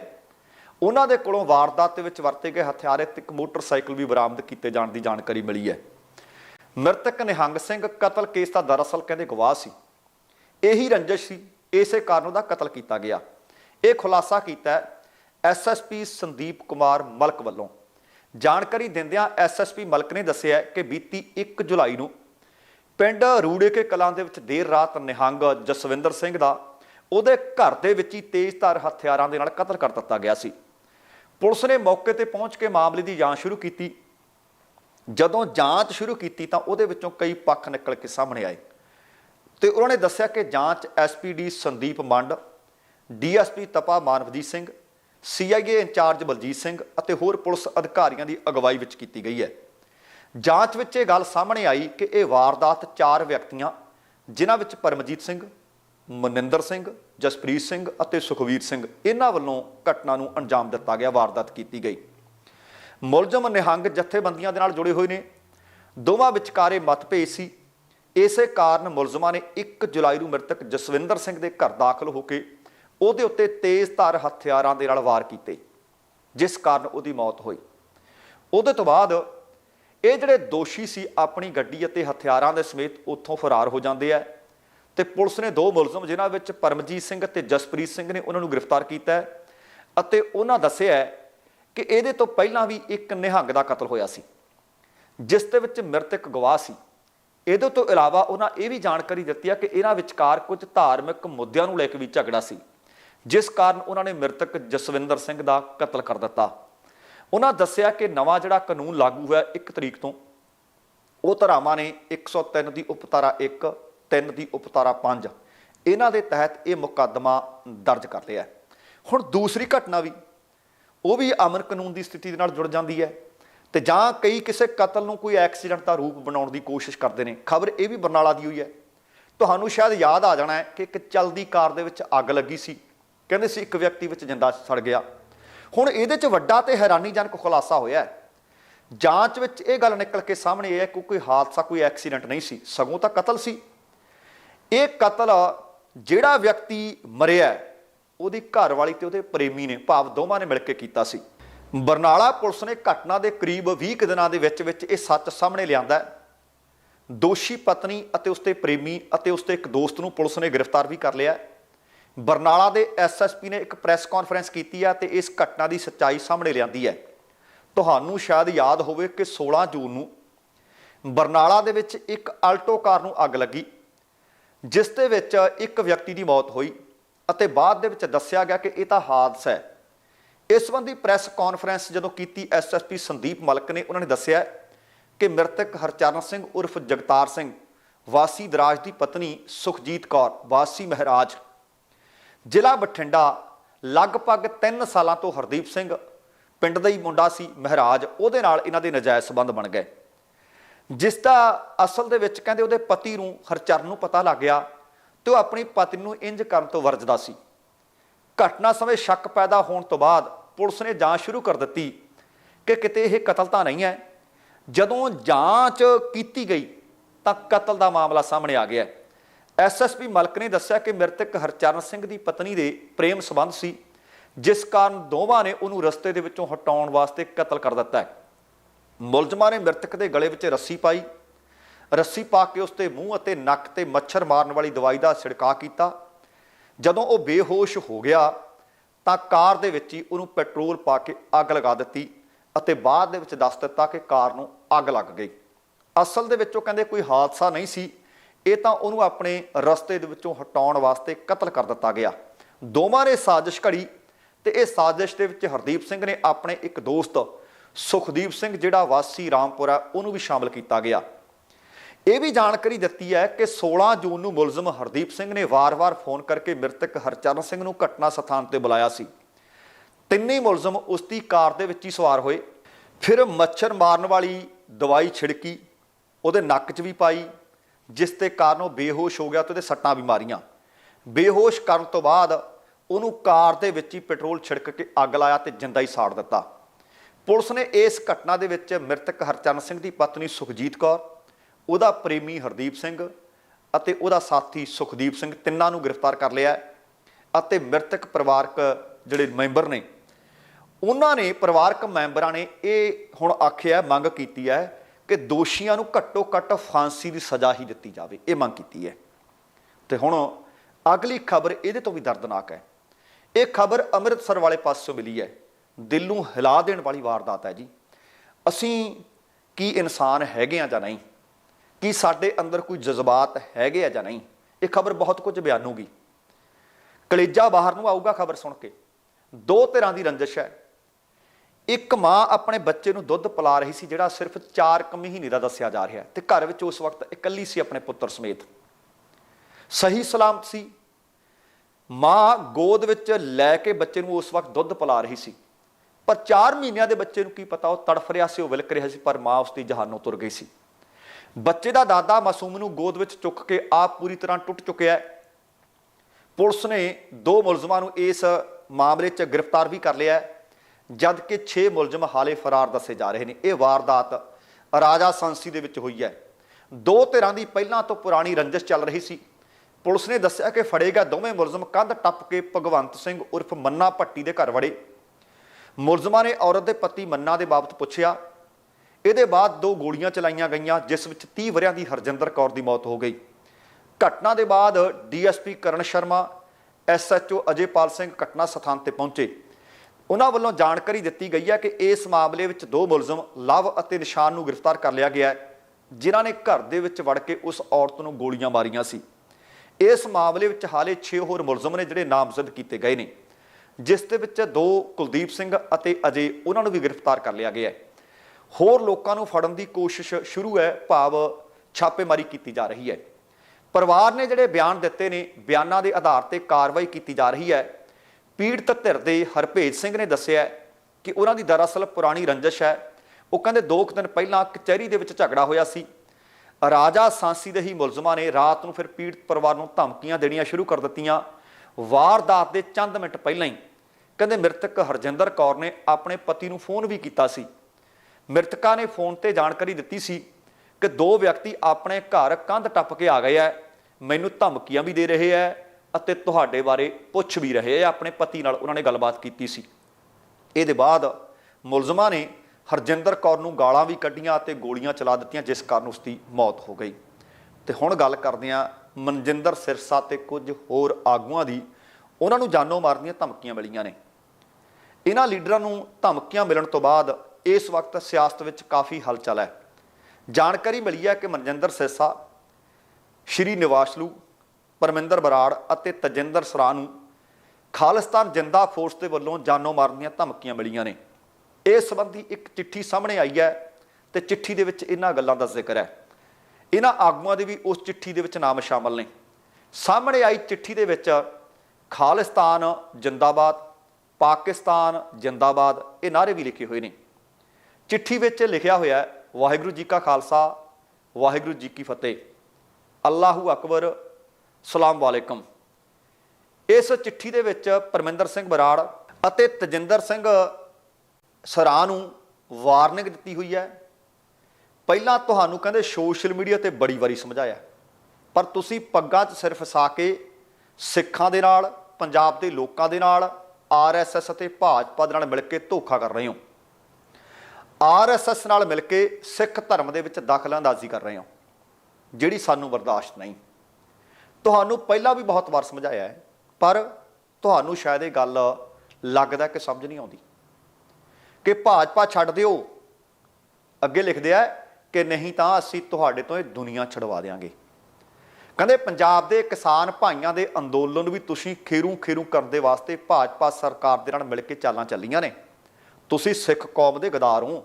ਉਹਨਾਂ ਦੇ ਕੋਲੋਂ ਵਾਰਦਾਤ ਦੇ ਵਿੱਚ ਵਰਤੇ ਗਏ ਹਥਿਆਰ ਤੇ ਇੱਕ ਮੋਟਰਸਾਈਕਲ ਵੀ ਬਰਾਮਦ ਕੀਤੇ ਜਾਣ ਦੀ ਜਾਣਕਾਰੀ ਮਿਲੀ ਹੈ। ਮ੍ਰਿਤਕ ਨਿਹੰਗ ਸਿੰਘ ਕਤਲ ਕੇਸ ਦਾ ਦਰਅਸਲ ਕਹਿੰਦੇ ਗਵਾਹ ਸੀ। ਇਹੀ ਰੰਜਿਸ਼ ਸੀ, ਇਸੇ ਕਾਰਨ ਉਹਦਾ ਕਤਲ ਕੀਤਾ ਗਿਆ। ਇਹ ਖੁਲਾਸਾ ਕੀਤਾ ਐਸਐਸਪੀ ਸੰਦੀਪ ਕੁਮਾਰ ਮਲਕ ਵੱਲੋਂ। ਜਾਣਕਾਰੀ ਦਿੰਦਿਆਂ ਐਸਐਸਪੀ ਮਲਕ ਨੇ ਦੱਸਿਆ ਕਿ ਬੀਤੀ 1 ਜੁਲਾਈ ਨੂੰ ਪਿੰਡ ਰੂੜੇਕੇ ਕਲਾਂ ਦੇ ਵਿੱਚ ਦੇਰ ਰਾਤ ਨਿਹੰਗ ਜਸਵਿੰਦਰ ਸਿੰਘ ਦਾ ਉਹਦੇ ਘਰ ਦੇ ਵਿੱਚ ਹੀ ਤੇਜ਼ਧਾਰ ਹਥਿਆਰਾਂ ਦੇ ਨਾਲ ਕਤਲ ਕਰ ਦਿੱਤਾ ਗਿਆ ਸੀ। ਪੁਲਿਸ ਨੇ ਮੌਕੇ ਤੇ ਪਹੁੰਚ ਕੇ ਮਾਮਲੇ ਦੀ ਜਾਂਚ ਸ਼ੁਰੂ ਕੀਤੀ। ਜਦੋਂ ਜਾਂਚ ਸ਼ੁਰੂ ਕੀਤੀ ਤਾਂ ਉਹਦੇ ਵਿੱਚੋਂ ਕਈ ਪੱਖ ਨਿਕਲ ਕੇ ਸਾਹਮਣੇ ਆਏ। ਤੇ ਉਹਨਾਂ ਨੇ ਦੱਸਿਆ ਕਿ ਜਾਂਚ SPD Sandeep Mand DSP Tapa Manavjit Singh CIA incharge Baljit Singh ਅਤੇ ਹੋਰ ਪੁਲਿਸ ਅਧਿਕਾਰੀਆਂ ਦੀ ਅਗਵਾਈ ਵਿੱਚ ਕੀਤੀ ਗਈ ਹੈ। ਜਾਂਚ ਵਿੱਚ ਇਹ ਗੱਲ ਸਾਹਮਣੇ ਆਈ ਕਿ ਇਹ ਵਾਰਦਾਤ ਚਾਰ ਵਿਅਕਤੀਆਂ, ਜਿਨ੍ਹਾਂ ਵਿੱਚ ਪਰਮਜੀਤ ਸਿੰਘ, ਮਨਿੰਦਰ ਸਿੰਘ, ਜਸਪ੍ਰੀਤ ਸਿੰਘ ਅਤੇ ਸੁਖਵੀਰ ਸਿੰਘ, ਇਹਨਾਂ ਵੱਲੋਂ ਘਟਨਾ ਨੂੰ ਅੰਜਾਮ ਦਿੱਤਾ ਗਿਆ, ਵਾਰਦਾਤ ਕੀਤੀ ਗਈ। ਮੁਲਜ਼ਮ ਨਿਹੰਗ ਜਥੇਬੰਦੀਆਂ ਦੇ ਨਾਲ ਜੁੜੇ ਹੋਏ ਨੇ। ਦੋਵਾਂ ਵਿਚਕਾਰੇ ਮਤਭੇਦ ਸੀ। ਇਸੇ ਕਾਰਨ ਮੁਲਜ਼ਮਾਂ ਨੇ 1 ਜੁਲਾਈ ਨੂੰ ਮ੍ਰਿਤਕ ਜਸਵਿੰਦਰ ਸਿੰਘ ਦੇ ਘਰ ਦਾਖਲ ਹੋ ਕੇ ਉਹਦੇ ਉੱਤੇ ਤੇਜ਼ ਧਾਰ ਹਥਿਆਰਾਂ ਦੇ ਨਾਲ ਵਾਰ ਕੀਤੇ, ਜਿਸ ਕਾਰਨ ਉਹਦੀ ਮੌਤ ਹੋਈ। ਉਹਦੇ ਤੋਂ ਬਾਅਦ ਇਹ ਜਿਹੜੇ ਦੋਸ਼ੀ ਸੀ, ਆਪਣੀ ਗੱਡੀ ਅਤੇ ਹਥਿਆਰਾਂ ਦੇ ਸਮੇਤ ਉੱਥੋਂ ਫਰਾਰ ਹੋ ਜਾਂਦੇ ਆ ਤੇ ਪੁਲਿਸ ਨੇ ਦੋ ਮੁਲਜ਼ਮ ਜਿਨ੍ਹਾਂ ਵਿੱਚ ਪਰਮਜੀਤ ਸਿੰਘ ਅਤੇ ਜਸਪ੍ਰੀਤ ਸਿੰਘ ਨੇ ਉਹਨਾਂ ਨੂੰ ਗ੍ਰਿਫਤਾਰ ਕੀਤਾ ਅਤੇ ਉਹਨਾਂ ਦੱਸਿਆ ਕਿ ਇਹਦੇ ਤੋਂ ਪਹਿਲਾਂ ਵੀ ਇੱਕ ਨਿਹੰਗ ਦਾ ਕਤਲ ਹੋਇਆ ਸੀ, ਜਿਸ ਦੇ ਵਿੱਚ ਮ੍ਰਿਤਕ ਗਵਾਹ ਸੀ। ਇਹਦੇ ਤੋਂ ਇਲਾਵਾ ਉਹਨਾਂ ਇਹ ਵੀ ਜਾਣਕਾਰੀ ਦਿੱਤੀ ਹੈ ਕਿ ਇਹਨਾਂ ਵਿਚਕਾਰ ਕੁਝ ਧਾਰਮਿਕ ਮੁੱਦਿਆਂ ਨੂੰ ਲੈ ਕੇ ਵੀ ਝਗੜਾ ਸੀ। ਜਿਸ ਕਾਰਨ ਉਹਨਾਂ ਨੇ ਮ੍ਰਿਤਕ ਜਸਵਿੰਦਰ ਸਿੰਘ ਦਾ ਕਤਲ ਕਰ ਦਿੱਤਾ। ਉਹਨਾਂ ਦੱਸਿਆ ਕਿ ਨਵਾਂ ਜਿਹੜਾ ਕਾਨੂੰਨ ਲਾਗੂ ਹੋਇਆ 1 ਤਰੀਕ ਤੋਂ, ਉਹ ਧਾਰਾਵਾਂ ਨੇ 103 ਦੀ ਉਪਧਾਰਾ 1 3 ਦੀ ਉਪਧਾਰਾ 5 ਇਹਨਾਂ ਦੇ ਤਹਿਤ ਇਹ ਮੁਕੱਦਮਾ ਦਰਜ ਕਰ ਲਿਆ ਹੁਣ ਦੂਸਰੀ ਘਟਨਾ ਵੀ, ਉਹ ਵੀ ਅਮਨ ਕਾਨੂੰਨ ਦੀ ਸਥਿਤੀ ਦੇ ਨਾਲ ਜੁੜ ਜਾਂਦੀ ਹੈ ਤੇ ਜਾਂ ਕਈ ਕਿਸੇ ਕਤਲ ਨੂੰ ਕੋਈ ਐਕਸੀਡੈਂਟ ਦਾ ਰੂਪ ਬਣਾਉਣ ਦੀ ਕੋਸ਼ਿਸ਼ ਕਰਦੇ ਨੇ। ਖਬਰ ਇਹ ਵੀ ਬਰਨਾਲਾ ਦੀ ਹੋਈ ਹੈ। ਤੁਹਾਨੂੰ ਸ਼ਾਇਦ ਯਾਦ ਆ ਜਾਣਾ ਹੈ ਕਿ ਇੱਕ ਚਲਦੀ ਕਾਰ ਦੇ ਵਿੱਚ ਅੱਗ ਲੱਗੀ ਸੀ। ਕਹਿੰਦੇ ਸੀ ਇੱਕ ਵਿਅਕਤੀ ਵਿੱਚ ਜਿੰਦਾ ਸੜ ਗਿਆ। ਹੁਣ ਇਹਦੇ 'ਚ ਵੱਡਾ ਤੇ ਹੈਰਾਨੀਜਨਕ ਖੁਲਾਸਾ ਹੋਇਆ ਜਾਂਚ ਵਿੱਚ ਇਹ ਗੱਲ ਨਿਕਲ ਕੇ ਸਾਹਮਣੇ ਆਈ ਹੈ ਕਿ ਕੋਈ ਹਾਦਸਾ, ਕੋਈ ਐਕਸੀਡੈਂਟ ਨਹੀਂ ਸੀ, ਸਗੋਂ ਤਾਂ ਕਤਲ ਸੀ। ਇਹ ਕਤਲ ਜਿਹੜਾ ਵਿਅਕਤੀ ਮਰਿਆ ਉਹਦੀ ਘਰ ਵਾਲੀ ਤੇ ਉਹਦੇ ਪ੍ਰੇਮੀ ਨੇ, ਭਾਵ ਦੋਵਾਂ ਨੇ ਮਿਲ ਕੇ ਕੀਤਾ ਸੀ। ਬਰਨਾਲਾ ਪੁਲਿਸ ਨੇ ਘਟਨਾ ਦੇ ਕਰੀਬ 20 ਕੁ ਦਿਨਾਂ ਦੇ ਵਿੱਚ ਵਿੱਚ ਇਹ ਸੱਚ ਸਾਹਮਣੇ ਲਿਆਂਦਾ ਹੈ। ਦੋਸ਼ੀ ਪਤਨੀ ਅਤੇ ਉਸਦੇ ਪ੍ਰੇਮੀ ਅਤੇ ਉਸਦੇ ਇੱਕ ਦੋਸਤ ਨੂੰ ਪੁਲਿਸ ਨੇ ਗ੍ਰਿਫਤਾਰ ਵੀ ਕਰ ਲਿਆ ਬਰਨਾਲਾ ਦੇ ਐਸਐਸਪੀ ਨੇ ਇੱਕ ਪ੍ਰੈਸ ਕਾਨਫਰੰਸ ਕੀਤੀ ਹੈ ਤੇ ਇਸ ਘਟਨਾ ਦੀ ਸੱਚਾਈ ਸਾਹਮਣੇ ਲਿਆਂਦੀ ਹੈ। ਤੁਹਾਨੂੰ ਸ਼ਾਇਦ ਯਾਦ ਹੋਵੇ ਕਿ 16 ਜੂਨ ਨੂੰ ਬਰਨਾਲਾ ਦੇ ਵਿੱਚ ਇੱਕ ਆਲਟੋ ਕਾਰ ਨੂੰ ਅੱਗ ਲੱਗੀ, ਜਿਸ ਦੇ ਵਿੱਚ ਇੱਕ ਵਿਅਕਤੀ ਦੀ ਮੌਤ ਹੋਈ ਅਤੇ ਬਾਅਦ ਦੇ ਵਿੱਚ ਦੱਸਿਆ ਗਿਆ ਕਿ ਇਹ ਤਾਂ ਹਾਦਸਾ ਹੈ। ਇਸ ਸੰਬੰਧੀ ਪ੍ਰੈਸ ਕਾਨਫਰੰਸ ਜਦੋਂ ਕੀਤੀ ਐਸਐਸਪੀ ਸੰਦੀਪ ਮਲਕ ਨੇ, ਉਹਨਾਂ ਨੇ ਦੱਸਿਆ ਕਿ ਮ੍ਰਿਤਕ ਹਰਚਰਨ ਸਿੰਘ ਉਰਫ ਜਗਤਾਰ ਸਿੰਘ, ਵਾਸੀ ਦਰਾਜ ਦੀ ਪਤਨੀ ਸੁਖਜੀਤ ਕੌਰ, ਵਾਸੀ ਮਹਿਰਾਜ ਜ਼ਿਲ੍ਹਾ ਬਠਿੰਡਾ ਲਗਭਗ 3 ਸਾਲਾਂ ਤੋਂ ਹਰਦੀਪ ਸਿੰਘ, ਪਿੰਡ ਦਾ ਹੀ ਮੁੰਡਾ ਸੀ ਮਹਿਰਾਜ, ਉਹਦੇ ਨਾਲ ਇਹਨਾਂ ਦੇ ਨਜਾਇਜ਼ ਸੰਬੰਧ ਬਣ ਗਏ। ਜਿਸ ਦਾ ਅਸਲ ਦੇ ਵਿੱਚ ਕਹਿੰਦੇ ਉਹਦੇ ਪਤੀ ਨੂੰ, ਹਰਚਰਨ ਨੂੰ ਪਤਾ ਲੱਗ ਗਿਆ ਤੇ ਉਹ ਆਪਣੀ ਪਤਨੀ ਨੂੰ ਇੰਜ ਕਰਨ ਤੋਂ ਵਰਜਦਾ ਸੀ। ਘਟਨਾ ਸਮੇਂ ਸ਼ੱਕ ਪੈਦਾ ਹੋਣ ਤੋਂ ਬਾਅਦ ਪੁਲਿਸ ਨੇ ਜਾਂਚ ਸ਼ੁਰੂ ਕਰ ਦਿੱਤੀ ਕਿ ਕਿਤੇ ਇਹ ਕਤਲ ਤਾਂ ਨਹੀਂ ਹੈ। ਜਦੋਂ ਜਾਂਚ ਕੀਤੀ ਗਈ ਤਾਂ ਕਤਲ ਦਾ ਮਾਮਲਾ ਸਾਹਮਣੇ ਆ ਗਿਆ। ਐਸਐਸਪੀ ਮਲਕ ਨੇ ਦੱਸਿਆ ਕਿ ਮ੍ਰਿਤਕ ਹਰਚਰਨ ਸਿੰਘ ਦੀ ਪਤਨੀ ਦੇ ਪ੍ਰੇਮ ਸੰਬੰਧ ਸੀ, ਜਿਸ ਕਾਰਨ ਦੋਵਾਂ ਨੇ ਉਹਨੂੰ ਰਸਤੇ ਦੇ ਵਿੱਚੋਂ ਹਟਾਉਣ ਵਾਸਤੇ ਕਤਲ ਕਰ ਦਿੱਤਾ ਹੈ। ਮੁਲਜ਼ਮਾਂ ਨੇ ਮ੍ਰਿਤਕ ਦੇ ਗਲੇ ਵਿੱਚ ਰੱਸੀ ਪਾਈ। ਰੱਸੀ ਪਾ ਕੇ ਉਸਦੇ ਮੂੰਹ ਅਤੇ ਨੱਕ ਤੇ ਮੱਛਰ ਮਾਰਨ ਵਾਲੀ ਦਵਾਈ ਦਾ ਛਿੜਕਾਅ ਕੀਤਾ। ਜਦੋਂ ਉਹ ਬੇਹੋਸ਼ ਹੋ ਗਿਆ, ਤਾਂ ਕਾਰ ਦੇ ਵਿੱਚ ਹੀ ਉਹਨੂੰ ਪੈਟਰੋਲ ਪਾ ਕੇ ਅੱਗ ਲਗਾ ਦਿੱਤੀ ਅਤੇ ਬਾਅਦ ਦੇ ਵਿੱਚ ਦੱਸ ਦਿੱਤਾ ਕਿ ਕਾਰ ਨੂੰ ਅੱਗ ਲੱਗ ਗਈ। ਅਸਲ ਦੇ ਵਿੱਚ ਉਹ ਕਹਿੰਦੇ ਕੋਈ ਹਾਦਸਾ ਨਹੀਂ ਸੀ। ਇਹ ਤਾਂ ਉਹਨੂੰ ਆਪਣੇ ਰਸਤੇ ਦੇ ਵਿੱਚੋਂ ਹਟਾਉਣ ਵਾਸਤੇ ਕਤਲ ਕਰ ਦਿੱਤਾ ਗਿਆ। ਦੋਵਾਂ ਨੇ ਸਾਜ਼ਿਸ਼ ਘੜੀ ਤੇ ਇਹ ਸਾਜ਼ਿਸ਼ ਦੇ ਵਿੱਚ ਹਰਦੀਪ ਸਿੰਘ ਨੇ ਆਪਣੇ ਇੱਕ ਦੋਸਤ, ਸੁਖਦੀਪ ਸਿੰਘ ਜਿਹੜਾ ਵਾਸੀ ਰਾਮਪੁਰਾ ਉਹਨੂੰ ਵੀ ਸ਼ਾਮਲ ਕੀਤਾ ਗਿਆ। ਇਹ ਵੀ ਜਾਣਕਾਰੀ ਦਿੱਤੀ ਹੈ ਕਿ 16 ਜੂਨ ਨੂੰ ਮੁਲਜ਼ਮ ਹਰਦੀਪ ਸਿੰਘ ਨੇ ਵਾਰ-ਵਾਰ ਫੋਨ ਕਰਕੇ ਮ੍ਰਿਤਕ ਹਰਚਰਨ ਸਿੰਘ ਨੂੰ ਘਟਨਾ ਸਥਾਨ ਤੇ ਬੁਲਾਇਆ ਸੀ। ਤਿੰਨੇ ਮੁਲਜ਼ਮ ਉਸ ਦੀ ਕਾਰ ਦੇ ਵਿੱਚ ਹੀ ਸਵਾਰ ਹੋਏ। ਫਿਰ ਮੱਛਰ ਮਾਰਨ ਵਾਲੀ ਦਵਾਈ ਛਿੜਕੀ, ਉਹਦੇ ਨੱਕ 'ਚ ਵੀ ਪਾਈ ਜਿਸ ਤੇ ਕਾਰਨ ਉਹ ਬੇਹੋਸ਼ ਹੋ ਗਿਆ ਤੇ ਉਹਦੇ ਸੱਟਾਂ ਵੀ ਮਾਰੀਆਂ। ਬੇਹੋਸ਼ ਕਰਨ ਤੋਂ ਬਾਅਦ ਉਹਨੂੰ ਕਾਰ ਦੇ ਵਿੱਚ ਹੀ ਪੈਟਰੋਲ ਛਿੜਕ ਕੇ ਅੱਗ ਲਾਇਆ ਤੇ ਜਿੰਦਾ ਹੀ ਸਾੜ ਦਿੱਤਾ। ਪੁਲਿਸ ਨੇ ਇਸ ਘਟਨਾ ਦੇ ਵਿੱਚ ਮ੍ਰਿਤਕ ਹਰਚਰਨ ਸਿੰਘ ਦੀ ਪਤਨੀ ਸੁਖਜੀਤ ਕੌਰ, ਉਹਦਾ ਪ੍ਰੇਮੀ ਹਰਦੀਪ ਸਿੰਘ ਅਤੇ ਉਹਦਾ ਸਾਥੀ ਸੁਖਦੀਪ ਸਿੰਘ ਤਿੰਨਾਂ ਨੂੰ ਗ੍ਰਿਫਤਾਰ ਕਰ ਲਿਆ ਅਤੇ ਮ੍ਰਿਤਕ ਪਰਿਵਾਰਕ ਜਿਹੜੇ ਮੈਂਬਰ ਨੇ, ਉਹਨਾਂ ਨੇ ਪਰਿਵਾਰਕ ਮੈਂਬਰਾਂ ਨੇ ਇਹ ਹੁਣ ਆਖਿਆ, ਮੰਗ ਕੀਤੀ ਹੈ ਕਿ ਦੋਸ਼ੀਆਂ ਨੂੰ ਘੱਟੋ ਘੱਟ ਫਾਂਸੀ ਦੀ ਸਜ਼ਾ ਹੀ ਦਿੱਤੀ ਜਾਵੇ। ਇਹ ਮੰਗ ਕੀਤੀ ਹੈ। ਤੇ ਹੁਣ ਅਗਲੀ ਖਬਰ ਇਹਦੇ ਤੋਂ ਵੀ ਦਰਦਨਾਕ ਹੈ। ਇਹ ਖਬਰ ਅੰਮ੍ਰਿਤਸਰ ਵਾਲੇ ਪਾਸੋਂ ਮਿਲੀ ਹੈ। ਦਿਲ ਨੂੰ ਹਿਲਾ ਦੇਣ ਵਾਲੀ ਵਾਰਦਾਤ ਹੈ ਜੀ। ਅਸੀਂ ਕੀ ਇਨਸਾਨ ਹੈਗੇ ਆ ਜਾਂ ਨਹੀਂ? ਕੀ ਸਾਡੇ ਅੰਦਰ ਕੋਈ ਜਜ਼ਬਾਤ ਹੈਗੇ ਆ ਜਾਂ ਨਹੀਂ? ਇਹ ਖਬਰ ਬਹੁਤ ਕੁਝ ਬਿਆਨੂਗੀ। ਕਲੇਜਾ ਬਾਹਰ ਨੂੰ ਆਊਗਾ ਖਬਰ ਸੁਣ ਕੇ। ਦੋ ਤਰ੍ਹਾਂ ਦੀ ਰੰਜਿਸ਼ ਹੈ। ਇੱਕ ਮਾਂ ਆਪਣੇ ਬੱਚੇ ਨੂੰ ਦੁੱਧ ਪਿਲਾ ਰਹੀ ਸੀ, ਜਿਹੜਾ ਸਿਰਫ 4 ਕੁ ਮਹੀਨੇ ਦਾ ਦੱਸਿਆ ਜਾ ਰਿਹਾ ਤੇ ਘਰ ਵਿੱਚ ਉਸ ਵਕਤ ਇਕੱਲੀ ਸੀ ਆਪਣੇ ਪੁੱਤਰ ਸਮੇਤ। ਸਹੀ ਸਲਾਮਤ ਸੀ। ਮਾਂ ਗੋਦ ਵਿੱਚ ਲੈ ਕੇ ਬੱਚੇ ਨੂੰ ਉਸ ਵਕਤ ਦੁੱਧ ਪਿਲਾ ਰਹੀ ਸੀ। ਪਰ 4 ਮਹੀਨਿਆਂ ਦੇ ਬੱਚੇ ਨੂੰ ਕੀ ਪਤਾ, ਉਹ ਤੜਫ ਰਿਹਾ ਸੀ, ਉਹ ਵਿਲਕ ਰਿਹਾ ਸੀ, ਪਰ ਮਾਂ ਉਸ ਦੀ ਜਹਾਨੋਂ ਤੁਰ ਗਈ ਸੀ। ਬੱਚੇ ਦਾ ਦਾਦਾ ਮਾਸੂਮ ਨੂੰ ਗੋਦ ਵਿੱਚ ਚੁੱਕ ਕੇ ਆਪ ਪੂਰੀ ਤਰ੍ਹਾਂ ਟੁੱਟ ਚੁੱਕਿਆ ਪੁਲਿਸ ਨੇ ਦੋ ਮੁਲਜ਼ਮਾਂ ਨੂੰ ਇਸ ਮਾਮਲੇ 'ਚ ਗ੍ਰਿਫਤਾਰ ਵੀ ਕਰ ਲਿਆ ਹੈ। ਜਦ ਕਿ 6 ਮੁਲਜ਼ਮ ਹਾਲੇ ਫਰਾਰ ਦੱਸੇ ਜਾ ਰਹੇ ਨੇ। ਇਹ ਵਾਰਦਾਤ ਰਾਜਾ ਸੰਸੀ ਦੇ ਵਿੱਚ ਹੋਈ ਹੈ। ਦੋ ਧਿਰਾਂ ਦੀ ਪਹਿਲਾਂ ਤੋਂ ਪੁਰਾਣੀ ਰੰਜਿਸ਼ ਚੱਲ ਰਹੀ ਸੀ। ਪੁਲਿਸ ਨੇ ਦੱਸਿਆ ਕਿ ਫੜੇਗਾ ਦੋਵੇਂ ਮੁਲਜ਼ਮ ਕੰਧ ਟੱਪ ਕੇ ਭਗਵੰਤ ਸਿੰਘ ਉਰਫ ਮੰਨਾ ਭੱਟੀ ਦੇ ਘਰ ਵੜੇ। ਮੁਲਜ਼ਮਾਂ ਨੇ ਔਰਤ ਦੇ ਪਤੀ ਮੰਨਾ ਦੇ ਬਾਬਤ ਪੁੱਛਿਆ। ਇਹਦੇ ਬਾਅਦ ਦੋ ਗੋਲੀਆਂ ਚਲਾਈਆਂ ਗਈਆਂ, ਜਿਸ ਵਿੱਚ 30 ਵਰਿਆਂ ਦੀ ਹਰਜਿੰਦਰ ਕੌਰ ਦੀ ਮੌਤ ਹੋ ਗਈ। ਘਟਨਾ ਦੇ ਬਾਅਦ ਡੀਐਸਪੀ ਕਰਨ ਸ਼ਰਮਾ, ਐਸਐਚਓ ਅਜੇਪਾਲ ਸਿੰਘ ਘਟਨਾ ਸਥਾਨ ਤੇ ਪਹੁੰਚੇ। ਉਹਨਾਂ ਵੱਲੋਂ ਜਾਣਕਾਰੀ ਦਿੱਤੀ ਗਈ ਹੈ ਕਿ ਇਸ ਮਾਮਲੇ ਵਿੱਚ ਦੋ ਮੁਲਜ਼ਮ ਲਵ ਅਤੇ ਨਿਸ਼ਾਨ ਨੂੰ ਗ੍ਰਿਫਤਾਰ ਕਰ ਲਿਆ ਗਿਆ ਹੈ, ਜਿਨ੍ਹਾਂ ਨੇ ਘਰ ਦੇ ਵਿੱਚ ਵੜ ਕੇ ਉਸ ਔਰਤ ਨੂੰ ਗੋਲੀਆਂ ਮਾਰੀਆਂ ਸੀ। ਇਸ ਮਾਮਲੇ ਵਿੱਚ ਹਾਲੇ 6 ਹੋਰ ਮੁਲਜ਼ਮ ਨੇ ਜਿਹੜੇ ਨਾਮਜ਼ਦ ਕੀਤੇ ਗਏ ਨੇ, ਜਿਸ ਦੇ ਵਿੱਚ ਦੋ ਕੁਲਦੀਪ ਸਿੰਘ ਅਤੇ ਅਜੇ ਉਹਨਾਂ ਨੂੰ ਵੀ ਗ੍ਰਿਫਤਾਰ ਕਰ ਲਿਆ ਗਿਆ ਹੈ। ਹੋਰ ਲੋਕਾਂ ਨੂੰ ਫੜਨ ਦੀ ਕੋਸ਼ਿਸ਼ ਸ਼ੁਰੂ ਹੈ, ਭਾਵ ਛਾਪੇਮਾਰੀ ਕੀਤੀ ਜਾ ਰਹੀ ਹੈ। ਪਰਿਵਾਰ ਨੇ ਜਿਹੜੇ ਬਿਆਨ ਦਿੱਤੇ ਨੇ, ਬਿਆਨਾਂ ਦੇ ਆਧਾਰ ਤੇ ਕਾਰਵਾਈ ਕੀਤੀ ਜਾ ਰਹੀ ਹੈ। ਪੀੜਤ ਧਿਰ ਦੇ ਹਰਭੇਜ ਸਿੰਘ ਨੇ ਦੱਸਿਆ ਕਿ ਉਹਨਾਂ ਦੀ ਦਰਅਸਲ ਪੁਰਾਣੀ ਰੰਜਿਸ਼ ਹੈ। ਉਹ ਕਹਿੰਦੇ ਦੋ ਕੁ ਦਿਨ ਪਹਿਲਾਂ ਕਚਹਿਰੀ ਦੇ ਵਿੱਚ ਝਗੜਾ ਹੋਇਆ ਸੀ। ਰਾਜਾ ਸਾਂਸੀ ਦੇ ਹੀ ਮੁਲਜ਼ਮਾਂ ਨੇ ਰਾਤ ਨੂੰ ਫਿਰ ਪੀੜਤ ਪਰਿਵਾਰ ਨੂੰ ਧਮਕੀਆਂ ਦੇਣੀਆਂ ਸ਼ੁਰੂ ਕਰ ਦਿੱਤੀਆਂ। ਵਾਰਦਾਤ ਦੇ ਚੰਦ ਮਿੰਟ ਪਹਿਲਾਂ ਹੀ ਕਹਿੰਦੇ ਮ੍ਰਿਤਕ ਹਰਜਿੰਦਰ ਕੌਰ ਨੇ ਆਪਣੇ ਪਤੀ ਨੂੰ ਫੋਨ ਵੀ ਕੀਤਾ ਸੀ। ਮ੍ਰਿਤਕਾ ਨੇ ਫੋਨ ਤੇ ਜਾਣਕਾਰੀ ਦਿੱਤੀ ਸੀ ਕਿ ਦੋ ਵਿਅਕਤੀ ਆਪਣੇ ਘਰ ਕੰਧ ਟੱਪ ਕੇ ਆ ਗਏ ਐ ਮੈਨੂੰ ਧਮਕੀਆਂ ਵੀ ਦੇ ਰਹੇ ਐ ਅਤੇ ਤੁਹਾਡੇ ਬਾਰੇ ਪੁੱਛ ਵੀ ਰਹੇ ਆ, ਆਪਣੇ ਪਤੀ ਨਾਲ ਉਹਨਾਂ ਨੇ ਗੱਲਬਾਤ ਕੀਤੀ ਸੀ। ਇਹਦੇ ਬਾਅਦ ਮੁਲਜ਼ਮਾਂ ਨੇ ਹਰਜਿੰਦਰ ਕੌਰ ਨੂੰ ਗਾਲਾਂ ਵੀ ਕੱਢੀਆਂ ਅਤੇ ਗੋਲੀਆਂ ਚਲਾ ਦਿੱਤੀਆਂ, ਜਿਸ ਕਾਰਨ ਉਸ ਦੀ ਮੌਤ ਹੋ ਗਈ। ਤੇ ਹੁਣ ਗੱਲ ਕਰਦੇ ਹਾਂ ਮਨਜਿੰਦਰ ਸਿਰਸਾ ਤੇ ਕੁਝ ਹੋਰ ਆਗੂਆਂ ਦੀ। ਉਹਨਾਂ ਨੂੰ ਜਾਨੋਂ ਮਾਰਨ ਦੀਆਂ ਧਮਕੀਆਂ ਮਿਲੀਆਂ ਨੇ। ਇਹਨਾਂ ਲੀਡਰਾਂ ਨੂੰ ਧਮਕੀਆਂ ਮਿਲਣ ਤੋਂ ਬਾਅਦ ਇਸ ਵਕਤ ਸਿਆਸਤ ਵਿੱਚ ਕਾਫੀ ਹਲਚਲ ਹੈ। ਜਾਣਕਾਰੀ ਮਿਲੀ ਹੈ ਕਿ ਮਨਜਿੰਦਰ ਸਿਰਸਾ, ਸ਼੍ਰੀ ਨਿਵਾਸਲੂ ਪਰਮਿੰਦਰ ਬਰਾੜ ਅਤੇ ਤਜਿੰਦਰ ਸਰਾ ਨੂੰ ਖਾਲਿਸਤਾਨ ਜਿੰਦਾ ਫੋਰਸ ਦੇ ਵੱਲੋਂ ਜਾਨੋਂ ਮਾਰਨ ਦੀਆਂ ਧਮਕੀਆਂ ਮਿਲੀਆਂ ਨੇ। ਇਸ ਸੰਬੰਧੀ ਇੱਕ ਚਿੱਠੀ ਸਾਹਮਣੇ ਆਈ ਹੈ ਤੇ ਚਿੱਠੀ ਦੇ ਵਿੱਚ ਇਹਨਾਂ ਗੱਲਾਂ ਦਾ ਜ਼ਿਕਰ ਹੈ। ਇਹਨਾਂ ਆਗੂਆਂ ਦੇ ਵੀ ਉਸ ਚਿੱਠੀ ਦੇ ਵਿੱਚ ਨਾਮ ਸ਼ਾਮਲ ਨੇ। ਸਾਹਮਣੇ ਆਈ ਚਿੱਠੀ ਦੇ ਵਿੱਚ ਖਾਲਿਸਤਾਨ ਜਿੰਦਾਬਾਦ, ਪਾਕਿਸਤਾਨ ਜਿੰਦਾਬਾਦ ਇਹ ਨਾਰੇ ਵੀ ਲਿਖੇ ਹੋਏ ਨੇ। ਚਿੱਠੀ ਵਿੱਚ ਲਿਖਿਆ ਹੋਇਆ ਹੈ, ਵਾਹਿਗੁਰੂ ਜੀ ਕਾ ਖਾਲਸਾ, ਵਾਹਿਗੁਰੂ ਜੀ ਕੀ ਫਤਿਹ। ਅੱਲਾਹੂ ਅਕਬਰ ਸਲਾਮ ਵਾਲੇਕਮ। ਇਸ ਚਿੱਠੀ ਦੇ ਵਿੱਚ ਪਰਮਿੰਦਰ ਸਿੰਘ ਬਰਾੜ ਅਤੇ ਤਜਿੰਦਰ ਸਿੰਘ ਸਰਾਂ ਨੂੰ ਵਾਰਨਿੰਗ ਦਿੱਤੀ ਹੋਈ ਹੈ। ਪਹਿਲਾਂ ਤੁਹਾਨੂੰ ਕਹਿੰਦੇ ਸੋਸ਼ਲ ਮੀਡੀਆ ਤੇ ਬੜੀ ਵਾਰੀ ਸਮਝਾਇਆ, ਪਰ ਤੁਸੀਂ ਪੱਗਾਂ 'ਚ ਸਿਰ ਫਸਾ ਕੇ ਸਿੱਖਾਂ ਦੇ ਨਾਲ, ਪੰਜਾਬ ਦੇ ਲੋਕਾਂ ਦੇ ਨਾਲ ਆਰਐਸਐਸ ਅਤੇ ਭਾਜਪਾ ਦੇ ਨਾਲ ਮਿਲ ਕੇ ਧੋਖਾ ਕਰ ਰਹੇ ਹੋ। ਆਰਐਸਐਸ ਨਾਲ ਮਿਲ ਕੇ ਸਿੱਖ ਧਰਮ ਦੇ ਵਿੱਚ ਦਖਲਅੰਦਾਜ਼ੀ ਕਰ ਰਹੇ ਹੋ, ਜਿਹੜੀ ਸਾਨੂੰ ਬਰਦਾਸ਼ਤ ਨਹੀਂ। ਤੁਹਾਨੂੰ ਪਹਿਲਾਂ ਵੀ ਬਹੁਤ ਵਾਰ ਸਮਝਾਇਆ ਹੈ, ਪਰ ਤੁਹਾਨੂੰ ਸ਼ਾਇਦ ਇਹ ਗੱਲ ਲੱਗਦਾ ਕਿ ਸਮਝ ਨਹੀਂ ਆਉਂਦੀ ਕਿ ਭਾਜਪਾ ਛੱਡ ਦਿਓ। ਅੱਗੇ ਲਿਖਦੇ ਆ ਕਿ ਨਹੀਂ ਤਾਂ ਅਸੀਂ ਤੁਹਾਡੇ ਤੋਂ ਇਹ ਦੁਨੀਆ ਛਡਵਾ ਦੇਾਂਗੇ ਕਹਿੰਦੇ ਪੰਜਾਬ ਦੇ ਕਿਸਾਨ ਭਾਈਆਂ ਦੇ ਅੰਦੋਲਨ ਵੀ ਤੁਸੀਂ ਖੇਰੂ ਖੇਰੂ ਕਰਨ ਦੇ ਵਾਸਤੇ ਭਾਜਪਾ ਸਰਕਾਰ ਦੇ ਨਾਲ ਮਿਲ ਕੇ ਚਾਲਾਂ ਚੱਲੀਆਂ ਨੇ। ਤੁਸੀਂ ਸਿੱਖ ਕੌਮ ਦੇ ਗਦਾਰ ਹੋ।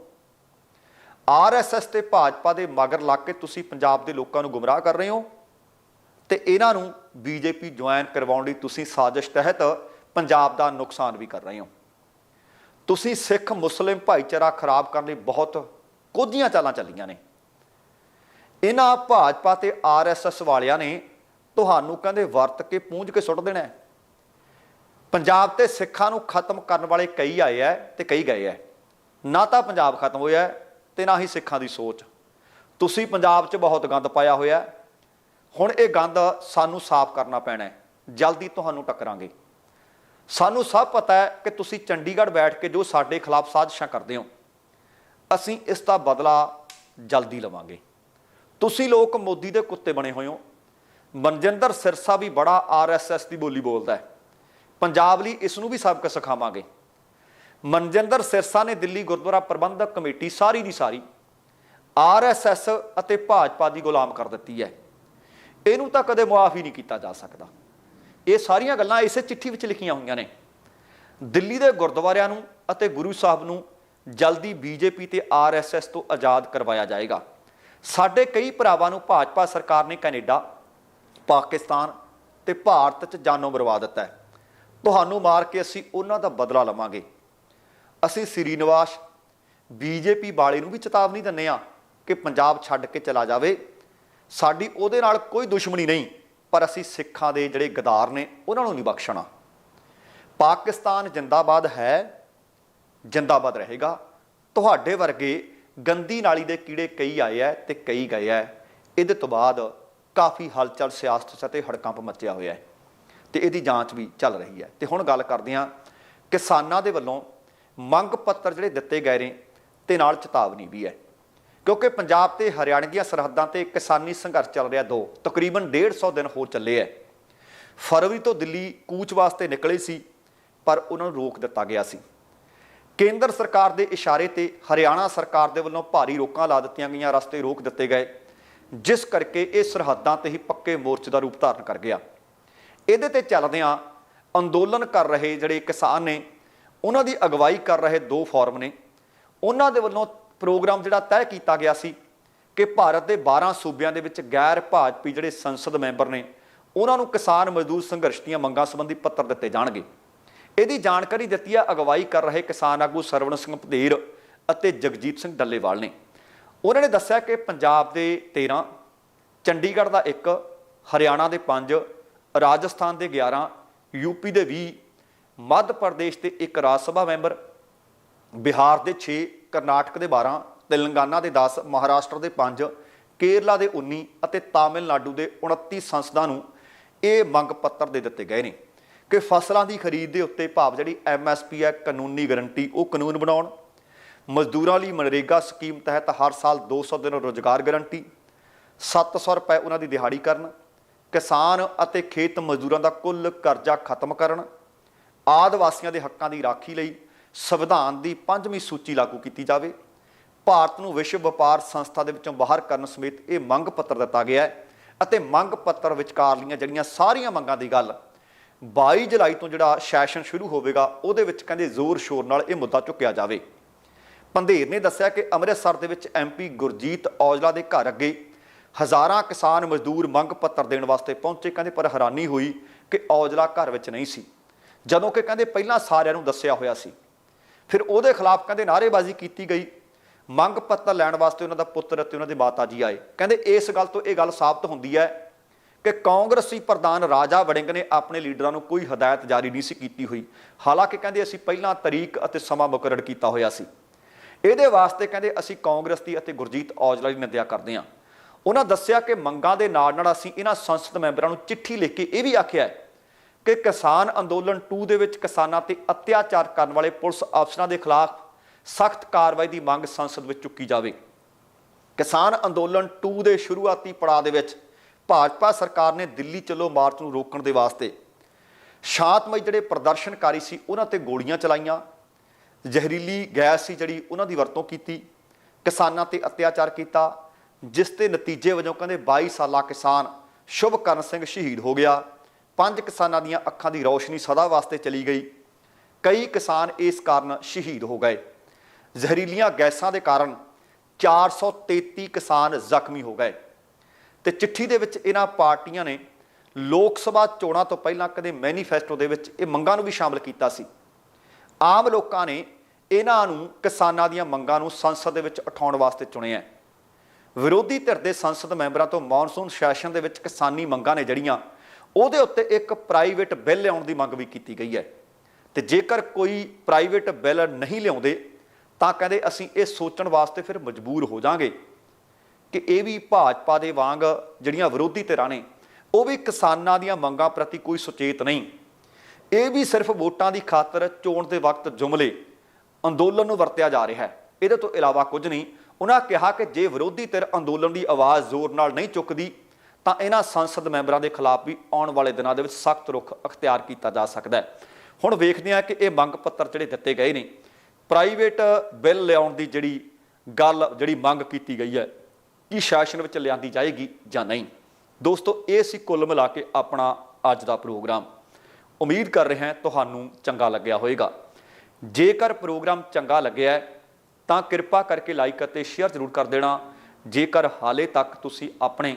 ਆਰਐਸਐਸ ਤੇ ਭਾਜਪਾ ਦੇ ਮਗਰ ਲੱਗ ਕੇ ਤੁਸੀਂ ਪੰਜਾਬ ਦੇ ਲੋਕਾਂ ਨੂੰ ਗੁੰਮਰਾਹ ਕਰ ਰਹੇ ਹੋ। ਤੇ ਇਹਨਾਂ ਨੂੰ ਬੀਜੇਪੀ ਜੁਆਇਨ ਕਰਵਾਉਣ ਲਈ ਤੁਸੀਂ ਸਾਜ਼ਿਸ਼ ਤਹਿਤ ਪੰਜਾਬ ਦਾ ਨੁਕਸਾਨ ਵੀ ਕਰ ਰਹੇ ਹੋ। ਤੁਸੀਂ ਸਿੱਖ ਮੁਸਲਿਮ ਭਾਈਚਾਰਾ ਖਰਾਬ ਕਰਨ ਲਈ ਬਹੁਤ ਕੋਝੀਆਂ ਚਾਲਾਂ ਚੱਲੀਆਂ ਨੇ। ਇਹਨਾਂ ਭਾਜਪਾ ਤੇ ਆਰਐਸਐਸ ਵਾਲਿਆਂ ਨੇ ਤੁਹਾਨੂੰ ਕਹਿੰਦੇ ਵਰਤ ਕੇ ਪੂੰਝ ਕੇ ਸੁੱਟ ਦੇਣਾ ਪੰਜਾਬ ਤੇ ਸਿੱਖਾਂ ਨੂੰ ਖਤਮ ਕਰਨ ਵਾਲੇ ਕਈ ਆਏ ਐ ਤੇ ਕਈ ਗਏ ਐ ਨਾ ਤਾਂ ਪੰਜਾਬ ਖਤਮ ਹੋਇਆ ਹੈ, ਤੇ ਨਾ ਹੀ ਸਿੱਖਾਂ ਦੀ ਸੋਚ। ਤੁਸੀਂ ਪੰਜਾਬ 'ਚ ਬਹੁਤ ਗੰਦ ਪਾਇਆ ਹੋਇਆ ਹੁਣ ਇਹ ਗੰਦ ਸਾਨੂੰ ਸਾਫ਼ ਕਰਨਾ ਪੈਣਾ ਹੈ। ਜਲਦੀ ਤੁਹਾਨੂੰ ਟੱਕਰਾਂਗੇ। ਸਾਨੂੰ ਸਭ ਪਤਾ ਹੈ ਕਿ ਤੁਸੀਂ ਚੰਡੀਗੜ੍ਹ ਬੈਠ ਕੇ ਜੋ ਸਾਡੇ ਖਿਲਾਫ ਸਾਜ਼ਿਸ਼ਾਂ ਕਰਦੇ ਹੋ, ਅਸੀਂ ਇਸ ਦਾ ਬਦਲਾ ਜਲਦੀ ਲਵਾਂਗੇ। ਤੁਸੀਂ ਲੋਕ ਮੋਦੀ ਦੇ ਕੁੱਤੇ ਬਣੇ ਹੋਏ ਹੋ। ਮਨਜਿੰਦਰ ਸਿਰਸਾ ਵੀ ਬੜਾ ਆਰਐਸਐਸ ਦੀ ਬੋਲੀ ਬੋਲਦਾ ਹੈ। ਪੰਜਾਬ ਲਈ ਇਸ ਨੂੰ ਵੀ ਸਬਕ ਸਿਖਾਵਾਂਗੇ। ਮਨਜਿੰਦਰ ਸਿਰਸਾ ਨੇ ਦਿੱਲੀ ਗੁਰਦੁਆਰਾ ਪ੍ਰਬੰਧਕ ਕਮੇਟੀ ਸਾਰੀ ਦੀ ਸਾਰੀ ਆਰਐਸਐਸ ਅਤੇ ਭਾਜਪਾ ਦੀ ਗੁਲਾਮ ਕਰ ਦਿੱਤੀ ਹੈ। ਇਹਨੂੰ ਤਾਂ ਕਦੇ ਮੁਆਫ ਹੀ ਨਹੀਂ ਕੀਤਾ ਜਾ ਸਕਦਾ। ਇਹ ਸਾਰੀਆਂ ਗੱਲਾਂ ਇਸੇ ਚਿੱਠੀ ਵਿੱਚ ਲਿਖੀਆਂ ਹੋਈਆਂ ਨੇ। ਦਿੱਲੀ ਦੇ ਗੁਰਦੁਆਰਿਆਂ ਨੂੰ ਅਤੇ ਗੁਰੂ ਸਾਹਿਬ ਨੂੰ ਜਲਦੀ ਬੀਜੇਪੀ ਤੇ ਆਰਐਸਐਸ ਤੋਂ ਆਜ਼ਾਦ ਕਰਵਾਇਆ ਜਾਏਗਾ। ਸਾਡੇ ਕਈ ਭਰਾਵਾਂ ਨੂੰ ਭਾਜਪਾ ਸਰਕਾਰ ਨੇ ਕੈਨੇਡਾ, ਪਾਕਿਸਤਾਨ ਤੇ ਭਾਰਤ 'ਚ ਜਾਨੋਂ ਮਰਵਾ ਦਿੱਤਾ ਹੈ। ਤੁਹਾਨੂੰ ਮਾਰ ਕੇ ਅਸੀਂ ਉਹਨਾਂ ਦਾ ਬਦਲਾ ਲਵਾਂਗੇ। ਅਸੀਂ ਸ੍ਰੀ ਨਿਵਾਸ ਬੀਜੇਪੀ ਵਾਲੇ ਨੂੰ ਵੀ ਚੇਤਾਵਨੀ ਦਿੰਨੇ ਆ ਕਿ ਪੰਜਾਬ ਛੱਡ ਕੇ ਚਲਾ ਜਾਵੇ। ਸਾਡੀ ਉਹਦੇ ਨਾਲ ਕੋਈ ਦੁਸ਼ਮਣੀ ਨਹੀਂ, ਪਰ ਅਸੀਂ ਸਿੱਖਾਂ ਦੇ ਜਿਹੜੇ ਗਦਾਰ ਨੇ, ਉਹਨਾਂ ਨੂੰ ਨਹੀਂ ਬਖਸ਼ਣਾ। ਪਾਕਿਸਤਾਨ ਜਿੰਦਾਬਾਦ ਹੈ, ਜਿੰਦਾਬਾਦ ਰਹੇਗਾ। ਤੁਹਾਡੇ ਵਰਗੇ ਗੰਦੀ ਨਾਲੀ ਦੇ ਕੀੜੇ ਕਈ ਆਏ ਐ ਤੇ ਕਈ ਗਏ ਐ। ਇਹਦੇ ਤੋਂ ਬਾਅਦ ਕਾਫੀ ਹਲਚਲ, ਸਿਆਸਤ ਅਤੇ ਹੜਕੰਪ ਮੱਚਿਆ ਹੋਇਆ ਹੈ ਤੇ ਇਹਦੀ ਜਾਂਚ ਵੀ ਚੱਲ ਰਹੀ ਹੈ ਤੇ ਹੁਣ ਗੱਲ ਕਰਦੇ ਹਾਂ ਕਿਸਾਨਾਂ ਦੇ ਵੱਲੋਂ ਮੰਗ ਪੱਤਰ ਜਿਹੜੇ ਦਿੱਤੇ ਗਏ ਨੇ, ਤੇ ਨਾਲ ਚੇਤਾਵਨੀ ਵੀ ਹੈ ਕਿਉਂਕਿ ਪੰਜਾਬ ਤੇ ਹਰਿਆਣਾ ਦੀਆਂ ਸਰਹੱਦਾਂ ਤੇ ਕਿਸਾਨੀ ਸੰਘਰਸ਼ ਚੱਲ ਰਿਹਾ ਦੋ, ਤਕਰੀਬਨ 150 ਦਿਨ ਹੋ ਚੱਲੇ ਐ। ਫਰਵਰੀ ਤੋਂ ਦਿੱਲੀ ਕੂਚ ਵਾਸਤੇ ਨਿਕਲੇ ਸੀ, ਪਰ ਉਹਨਾਂ ਨੂੰ ਰੋਕ ਦਿੱਤਾ ਗਿਆ ਸੀ। ਕੇਂਦਰ ਸਰਕਾਰ ਦੇ ਇਸ਼ਾਰੇ ਤੇ ਹਰਿਆਣਾ ਸਰਕਾਰ ਦੇ ਵੱਲੋਂ ਭਾਰੀ ਰੋਕਾਂ ਲਾ ਦਿੱਤੀਆਂ ਗਈਆਂ, ਰਸਤੇ ਰੋਕ ਦਿੱਤੇ ਗਏ, ਜਿਸ ਕਰਕੇ ਇਹ ਸਰਹੱਦਾਂ ਤੇ ਹੀ ਪੱਕੇ ਮੋਰਚੇ ਦਾ ਰੂਪ ਧਾਰਨ ਕਰ ਗਿਆ। ਇਹਦੇ ਤੇ ਚੱਲਦਿਆਂ ਅੰਦੋਲਨ ਕਰ ਰਹੇ ਜਿਹੜੇ ਕਿਸਾਨ ਨੇ, ਉਹਨਾਂ ਦੀ ਅਗਵਾਈ ਕਰ ਰਹੇ ਦੋ ਫੋਰਮ ਨੇ। ਉਹਨਾਂ ਦੇ ਵੱਲੋਂ ਪ੍ਰੋਗਰਾਮ ਜਿਹੜਾ ਤੈਅ ਕੀਤਾ ਗਿਆ ਸੀ ਕਿ ਭਾਰਤ ਦੇ 12 ਸੂਬਿਆਂ ਦੇ ਵਿੱਚ ਗੈਰ ਭਾਜਪੀ ਜਿਹੜੇ ਸੰਸਦ ਮੈਂਬਰ ਨੇ, ਉਹਨਾਂ ਨੂੰ ਕਿਸਾਨ ਮਜ਼ਦੂਰ ਸੰਘਰਸ਼ ਦੀਆਂ ਮੰਗਾਂ ਸੰਬੰਧੀ ਪੱਤਰ ਦਿੱਤੇ ਜਾਣਗੇ। ਇਹਦੀ ਜਾਣਕਾਰੀ ਦਿੱਤੀ ਹੈ ਅਗਵਾਈ ਕਰ ਰਹੇ ਕਿਸਾਨ ਆਗੂ ਸਰਵਣ ਸਿੰਘ ਪਧੇਰ ਅਤੇ ਜਗਜੀਤ ਸਿੰਘ ਡੱਲੇਵਾਲ ਨੇ। ਉਹਨਾਂ ਨੇ ਦੱਸਿਆ ਕਿ ਪੰਜਾਬ ਦੇ 13 ਚੰਡੀਗੜ੍ਹ ਦਾ ਇੱਕ, ਹਰਿਆਣਾ ਦੇ 5 ਰਾਜਸਥਾਨ ਦੇ 11 ਯੂਪੀ ਦੇ 20 ਮੱਧ ਪ੍ਰਦੇਸ਼ ਦੇ ਇੱਕ ਰਾਜ ਸਭਾ ਮੈਂਬਰ, ਬਿਹਾਰ ਦੇ 6 ਕਰਨਾਟਕ ਦੇ 12 ਤੇਲੰਗਾਨਾ ਦੇ 10 ਮਹਾਰਾਸ਼ਟਰ ਦੇ 5 ਕੇਰਲਾ ਦੇ 19 ਅਤੇ ਤਾਮਿਲਨਾਡੂ ਦੇ 29 ਸੰਸਦਾਂ ਨੂੰ ਇਹ ਮੰਗ ਪੱਤਰ ਦੇ ਦਿੱਤੇ ਗਏ ਨੇ ਕਿ ਫਸਲਾਂ ਦੀ ਖਰੀਦ ਦੇ ਉੱਤੇ ਭਾਵ ਜਿਹੜੀ ਐਮਐਸਪੀ ਹੈ, ਕਾਨੂੰਨੀ ਗਾਰੰਟੀ ਉਹ ਕਾਨੂੰਨ ਬਣਾਉਣ। ਮਜ਼ਦੂਰਾਂ ਲਈ ਮਨਰੇਗਾ ਸਕੀਮ ਤਹਿਤ ਹਰ ਸਾਲ 200 ਦਿਨ ਰੋਜ਼ਗਾਰ ਗਾਰੰਟੀ 700 ਰੁਪਏ ਉਹਨਾਂ ਦੀ ਦਿਹਾੜੀ ਕਰਨ, ਕਿਸਾਨ ਅਤੇ ਖੇਤ ਮਜ਼ਦੂਰਾਂ ਦਾ ਕੁੱਲ ਕਰਜ਼ਾ ਖਤਮ ਕਰਨ, ਆਦਿਵਾਸੀਆਂ ਦੇ ਹੱਕਾਂ ਦੀ ਰਾਖੀ ਲਈ ਸੰਵਿਧਾਨ ਦੀ ਪੰਜਵੀਂ ਸੂਚੀ ਲਾਗੂ ਕੀਤੀ ਜਾਵੇ। ਭਾਰਤ ਨੂੰ ਵਿਸ਼ਵ ਵਪਾਰ ਸੰਸਥਾ ਦੇ ਵਿੱਚੋਂ ਬਾਹਰ ਕਰਨ ਸਮੇਤ ਇਹ ਮੰਗ ਪੱਤਰ ਦਿੱਤਾ ਗਿਆ ਹੈ ਅਤੇ ਮੰਗ ਪੱਤਰ ਵਿਚਕਾਰਲੀਆਂ ਜਿਹੜੀਆਂ ਸਾਰੀਆਂ ਮੰਗਾਂ ਦੀ ਗੱਲ 22 ਜੁਲਾਈ ਤੋਂ ਜਿਹੜਾ ਸੈਸ਼ਨ ਸ਼ੁਰੂ ਹੋਵੇਗਾ, ਉਹਦੇ ਵਿੱਚ ਕਹਿੰਦੇ ਜ਼ੋਰ ਸ਼ੋਰ ਨਾਲ ਇਹ ਮੁੱਦਾ ਚੁੱਕਿਆ ਜਾਵੇ। ਪੰਧੇਰ ਨੇ ਦੱਸਿਆ ਕਿ ਅੰਮ੍ਰਿਤਸਰ ਦੇ ਵਿੱਚ ਐਮਪੀ ਗੁਰਜੀਤ ਔਜਲਾ ਦੇ ਘਰ ਅੱਗੇ ਹਜ਼ਾਰਾਂ ਕਿਸਾਨ ਮਜ਼ਦੂਰ ਮੰਗ ਪੱਤਰ ਦੇਣ ਵਾਸਤੇ ਪਹੁੰਚੇ, ਕਹਿੰਦੇ ਪਰ ਹੈਰਾਨੀ ਹੋਈ ਕਿ ਔਜਲਾ ਘਰ ਵਿੱਚ ਨਹੀਂ ਸੀ। ਜਦੋਂ ਕਿ ਕਹਿੰਦੇ ਪਹਿਲਾਂ ਸਾਰਿਆਂ ਨੂੰ ਦੱਸਿਆ ਹੋਇਆ ਸੀ ਫਿਰ ਉਹਦੇ ਖਿਲਾਫ ਕਹਿੰਦੇ ਨਾਅਰੇਬਾਜ਼ੀ ਕੀਤੀ ਗਈ। ਮੰਗ ਪੱਤਰ ਲੈਣ ਵਾਸਤੇ ਉਹਨਾਂ ਦਾ ਪੁੱਤਰ ਅਤੇ ਉਹਨਾਂ ਦੇ ਮਾਤਾ ਜੀ ਆਏ। ਕਹਿੰਦੇ ਇਸ ਗੱਲ ਤੋਂ ਇਹ ਗੱਲ ਸਾਬਤ ਹੁੰਦੀ ਹੈ ਕਿ ਕਾਂਗਰਸੀ ਪ੍ਰਧਾਨ ਰਾਜਾ ਵੜਿੰਗ ਨੇ ਆਪਣੇ ਲੀਡਰਾਂ ਨੂੰ ਕੋਈ ਹਦਾਇਤ ਜਾਰੀ ਨਹੀਂ ਸੀ ਕੀਤੀ ਹੋਈ। ਹਾਲਾਂਕਿ ਕਹਿੰਦੇ ਅਸੀਂ ਪਹਿਲਾਂ ਤਰੀਕ ਅਤੇ ਸਮਾਂ ਮੁਕਰਰ ਕੀਤਾ ਹੋਇਆ ਸੀ। ਇਹਦੇ ਵਾਸਤੇ ਕਹਿੰਦੇ ਅਸੀਂ ਕਾਂਗਰਸ ਦੀ ਅਤੇ ਗੁਰਜੀਤ ਔਜਲਾ ਦੀ ਨਿੰਦਿਆ ਕਰਦੇ ਹਾਂ। ਉਹਨਾਂ ਦੱਸਿਆ ਕਿ ਮੰਗਾਂ ਦੇ ਨਾਲ ਨਾਲ ਅਸੀਂ ਇਹਨਾਂ ਸੰਸਦ ਮੈਂਬਰਾਂ ਨੂੰ ਚਿੱਠੀ ਲਿਖ ਕੇ ਇਹ ਵੀ ਆਖਿਆ ਹੈ ਕਿ ਕਿਸਾਨ ਅੰਦੋਲਨ 2 ਦੇ ਵਿੱਚ ਕਿਸਾਨਾਂ ਤੇ ਅਤਿਆਚਾਰ ਕਰਨ ਵਾਲੇ ਪੁਲਿਸ ਅਫਸਰਾਂ ਦੇ ਖਿਲਾਫ ਸਖਤ ਕਾਰਵਾਈ ਦੀ ਮੰਗ ਸੰਸਦ ਵਿੱਚ ਚੁੱਕੀ ਜਾਵੇ। ਕਿਸਾਨ ਅੰਦੋਲਨ 2 ਦੇ ਸ਼ੁਰੂਆਤੀ ਪੜਾਅ ਦੇ ਵਿੱਚ ਭਾਜਪਾ ਸਰਕਾਰ ਨੇ ਦਿੱਲੀ ਚਲੋ ਮਾਰਚ ਨੂੰ ਰੋਕਣ ਦੇ ਵਾਸਤੇ ਸ਼ਾਂਤਮਈ ਜਿਹੜੇ ਪ੍ਰਦਰਸ਼ਨਕਾਰੀ ਸੀ ਉਹਨਾਂ ਤੇ ਗੋਲੀਆਂ ਚਲਾਈਆਂ, ਜ਼ਹਿਰੀਲੀ ਗੈਸ ਸੀ ਜਿਹੜੀ ਉਹਨਾਂ ਦੀ ਵਰਤੋਂ ਕੀਤੀ, ਕਿਸਾਨਾਂ ਤੇ ਅਤਿਆਚਾਰ ਕੀਤਾ, ਜਿਸ ਦੇ ਨਤੀਜੇ ਵਜੋਂ ਕਹਿੰਦੇ 22 ਸਾਲਾ ਕਿਸਾਨ ਸ਼ੁਭਕਰਨ ਸਿੰਘ ਸ਼ਹੀਦ ਹੋ ਗਿਆ। ਪੰਜ ਕਿਸਾਨਾਂ ਦੀਆਂ ਅੱਖਾਂ ਦੀ ਰੌਸ਼ਨੀ ਸਦਾ ਵਾਸਤੇ ਚਲੀ ਗਈ। ਕਈ ਕਿਸਾਨ ਇਸ ਕਾਰਨ ਸ਼ਹੀਦ ਹੋ ਗਏ। ਜ਼ਹਿਰੀਲੀਆਂ ਗੈਸਾਂ ਦੇ ਕਾਰਨ 433 ਕਿਸਾਨ ਜ਼ਖਮੀ ਹੋ ਗਏ। ਤੇ ਚਿੱਠੀ ਦੇ ਵਿੱਚ ਇਹਨਾਂ ਪਾਰਟੀਆਂ ਨੇ ਲੋਕ ਸਭਾ ਚੋਣਾਂ ਤੋਂ ਪਹਿਲਾਂ ਕਦੇ ਮੈਨੀਫੈਸਟੋ ਦੇ ਵਿੱਚ ਇਹ ਮੰਗਾਂ ਨੂੰ ਵੀ ਸ਼ਾਮਲ ਕੀਤਾ ਸੀ। ਆਮ ਲੋਕਾਂ ਨੇ ਇਹਨਾਂ ਨੂੰ ਕਿਸਾਨਾਂ ਦੀਆਂ ਮੰਗਾਂ ਨੂੰ ਸੰਸਦ ਦੇ ਵਿੱਚ ਉਠਾਉਣ ਵਾਸਤੇ ਚੁਣਿਆ ਵਿਰੋਧੀ ਧਿਰ ਦੇ ਸੰਸਦ ਮੈਂਬਰਾਂ ਤੋਂ ਮੌਨਸੂਨ ਸੈਸ਼ਨ ਦੇ ਵਿੱਚ ਕਿਸਾਨੀ ਮੰਗਾਂ ਨੇ ਜੜੀਆਂ ਉਹਦੇ ਉੱਤੇ ਇੱਕ ਪ੍ਰਾਈਵੇਟ ਬਿੱਲ ਲਿਆਉਣ ਦੀ ਮੰਗ ਵੀ ਕੀਤੀ ਗਈ ਹੈ। ਤੇ ਜੇਕਰ ਕੋਈ ਪ੍ਰਾਈਵੇਟ ਬਿੱਲ ਨਹੀਂ ਲਿਆਉਂਦੇ, ਤਾਂ ਕਹਿੰਦੇ ਅਸੀਂ ਇਹ ਸੋਚਣ ਵਾਸਤੇ ਫਿਰ ਮਜਬੂਰ ਹੋ ਜਾਾਂਗੇ ਕਿ ਇਹ ਵੀ ਭਾਜਪਾ ਦੇ ਵਾਂਗ ਜਿਹੜੀਆਂ ਵਿਰੋਧੀ ਧਿਰਾਂ ਨੇ, ਉਹ ਵੀ ਕਿਸਾਨਾਂ ਦੀਆਂ ਮੰਗਾਂ ਪ੍ਰਤੀ ਕੋਈ ਸੁਚੇਤ ਨਹੀਂ। ਇਹ ਵੀ ਸਿਰਫ ਵੋਟਾਂ ਦੀ ਖਾਤਰ ਚੋਣ ਦੇ ਵਕਤ ਜੁਮਲੇ ਅੰਦੋਲਨ ਨੂੰ ਵਰਤਿਆ ਜਾ ਰਿਹਾ ਹੈ। ਇਹਦੇ ਤੋਂ ਇਲਾਵਾ ਕੁਝ ਨਹੀਂ। ਉਹਨਾਂ ਕਿਹਾ ਕਿ ਜੇ ਵਿਰੋਧੀ ਧਿਰ ਅੰਦੋਲਨ ਦੀ ਆਵਾਜ਼ ਜ਼ੋਰ ਨਾਲ ਨਹੀਂ ਚੁੱਕਦੀ ਤਾਂ ਇਹਨਾਂ ਸੰਸਦ ਮੈਂਬਰਾਂ ਦੇ ਖਿਲਾਫ ਵੀ ਆਉਣ ਵਾਲੇ ਦਿਨਾਂ ਦੇ ਵਿੱਚ ਸਖਤ ਰੁਖ ਅਖਤਿਆਰ ਕੀਤਾ ਜਾ ਸਕਦਾ ਹੈ। ਹੁਣ ਵੇਖਦੇ ਹਾਂ ਕਿ ਇਹ ਮੰਗ ਪੱਤਰ ਜਿਹੜੇ ਦਿੱਤੇ ਗਏ ਨੇ ਪ੍ਰਾਈਵੇਟ ਬਿੱਲ ਲਿਆਉਣ ਦੀ ਜਿਹੜੀ ਗੱਲ, ਜਿਹੜੀ ਮੰਗ ਕੀਤੀ ਗਈ ਹੈ, ਕੀ ਸ਼ਾਸਨ ਵਿੱਚ ਲਿਆਂਦੀ ਜਾਏਗੀ ਜਾਂ ਨਹੀਂ? ਦੋਸਤੋ, ਇਹ ਸੀ ਕੁੱਲ ਮਿਲਾ ਕੇ ਆਪਣਾ ਅੱਜ ਦਾ ਪ੍ਰੋਗਰਾਮ। ਉਮੀਦ ਕਰ ਰਿਹਾ ਤੁਹਾਨੂੰ ਚੰਗਾ ਲੱਗਿਆ ਹੋਵੇਗਾ। ਜੇਕਰ ਪ੍ਰੋਗਰਾਮ ਚੰਗਾ ਲੱਗਿਆ ਤਾਂ ਕਿਰਪਾ ਕਰਕੇ ਲਾਈਕ ਅਤੇ ਸ਼ੇਅਰ ਜ਼ਰੂਰ ਕਰ ਦੇਣਾ। ਜੇਕਰ ਹਾਲੇ ਤੱਕ ਤੁਸੀਂ ਆਪਣੇ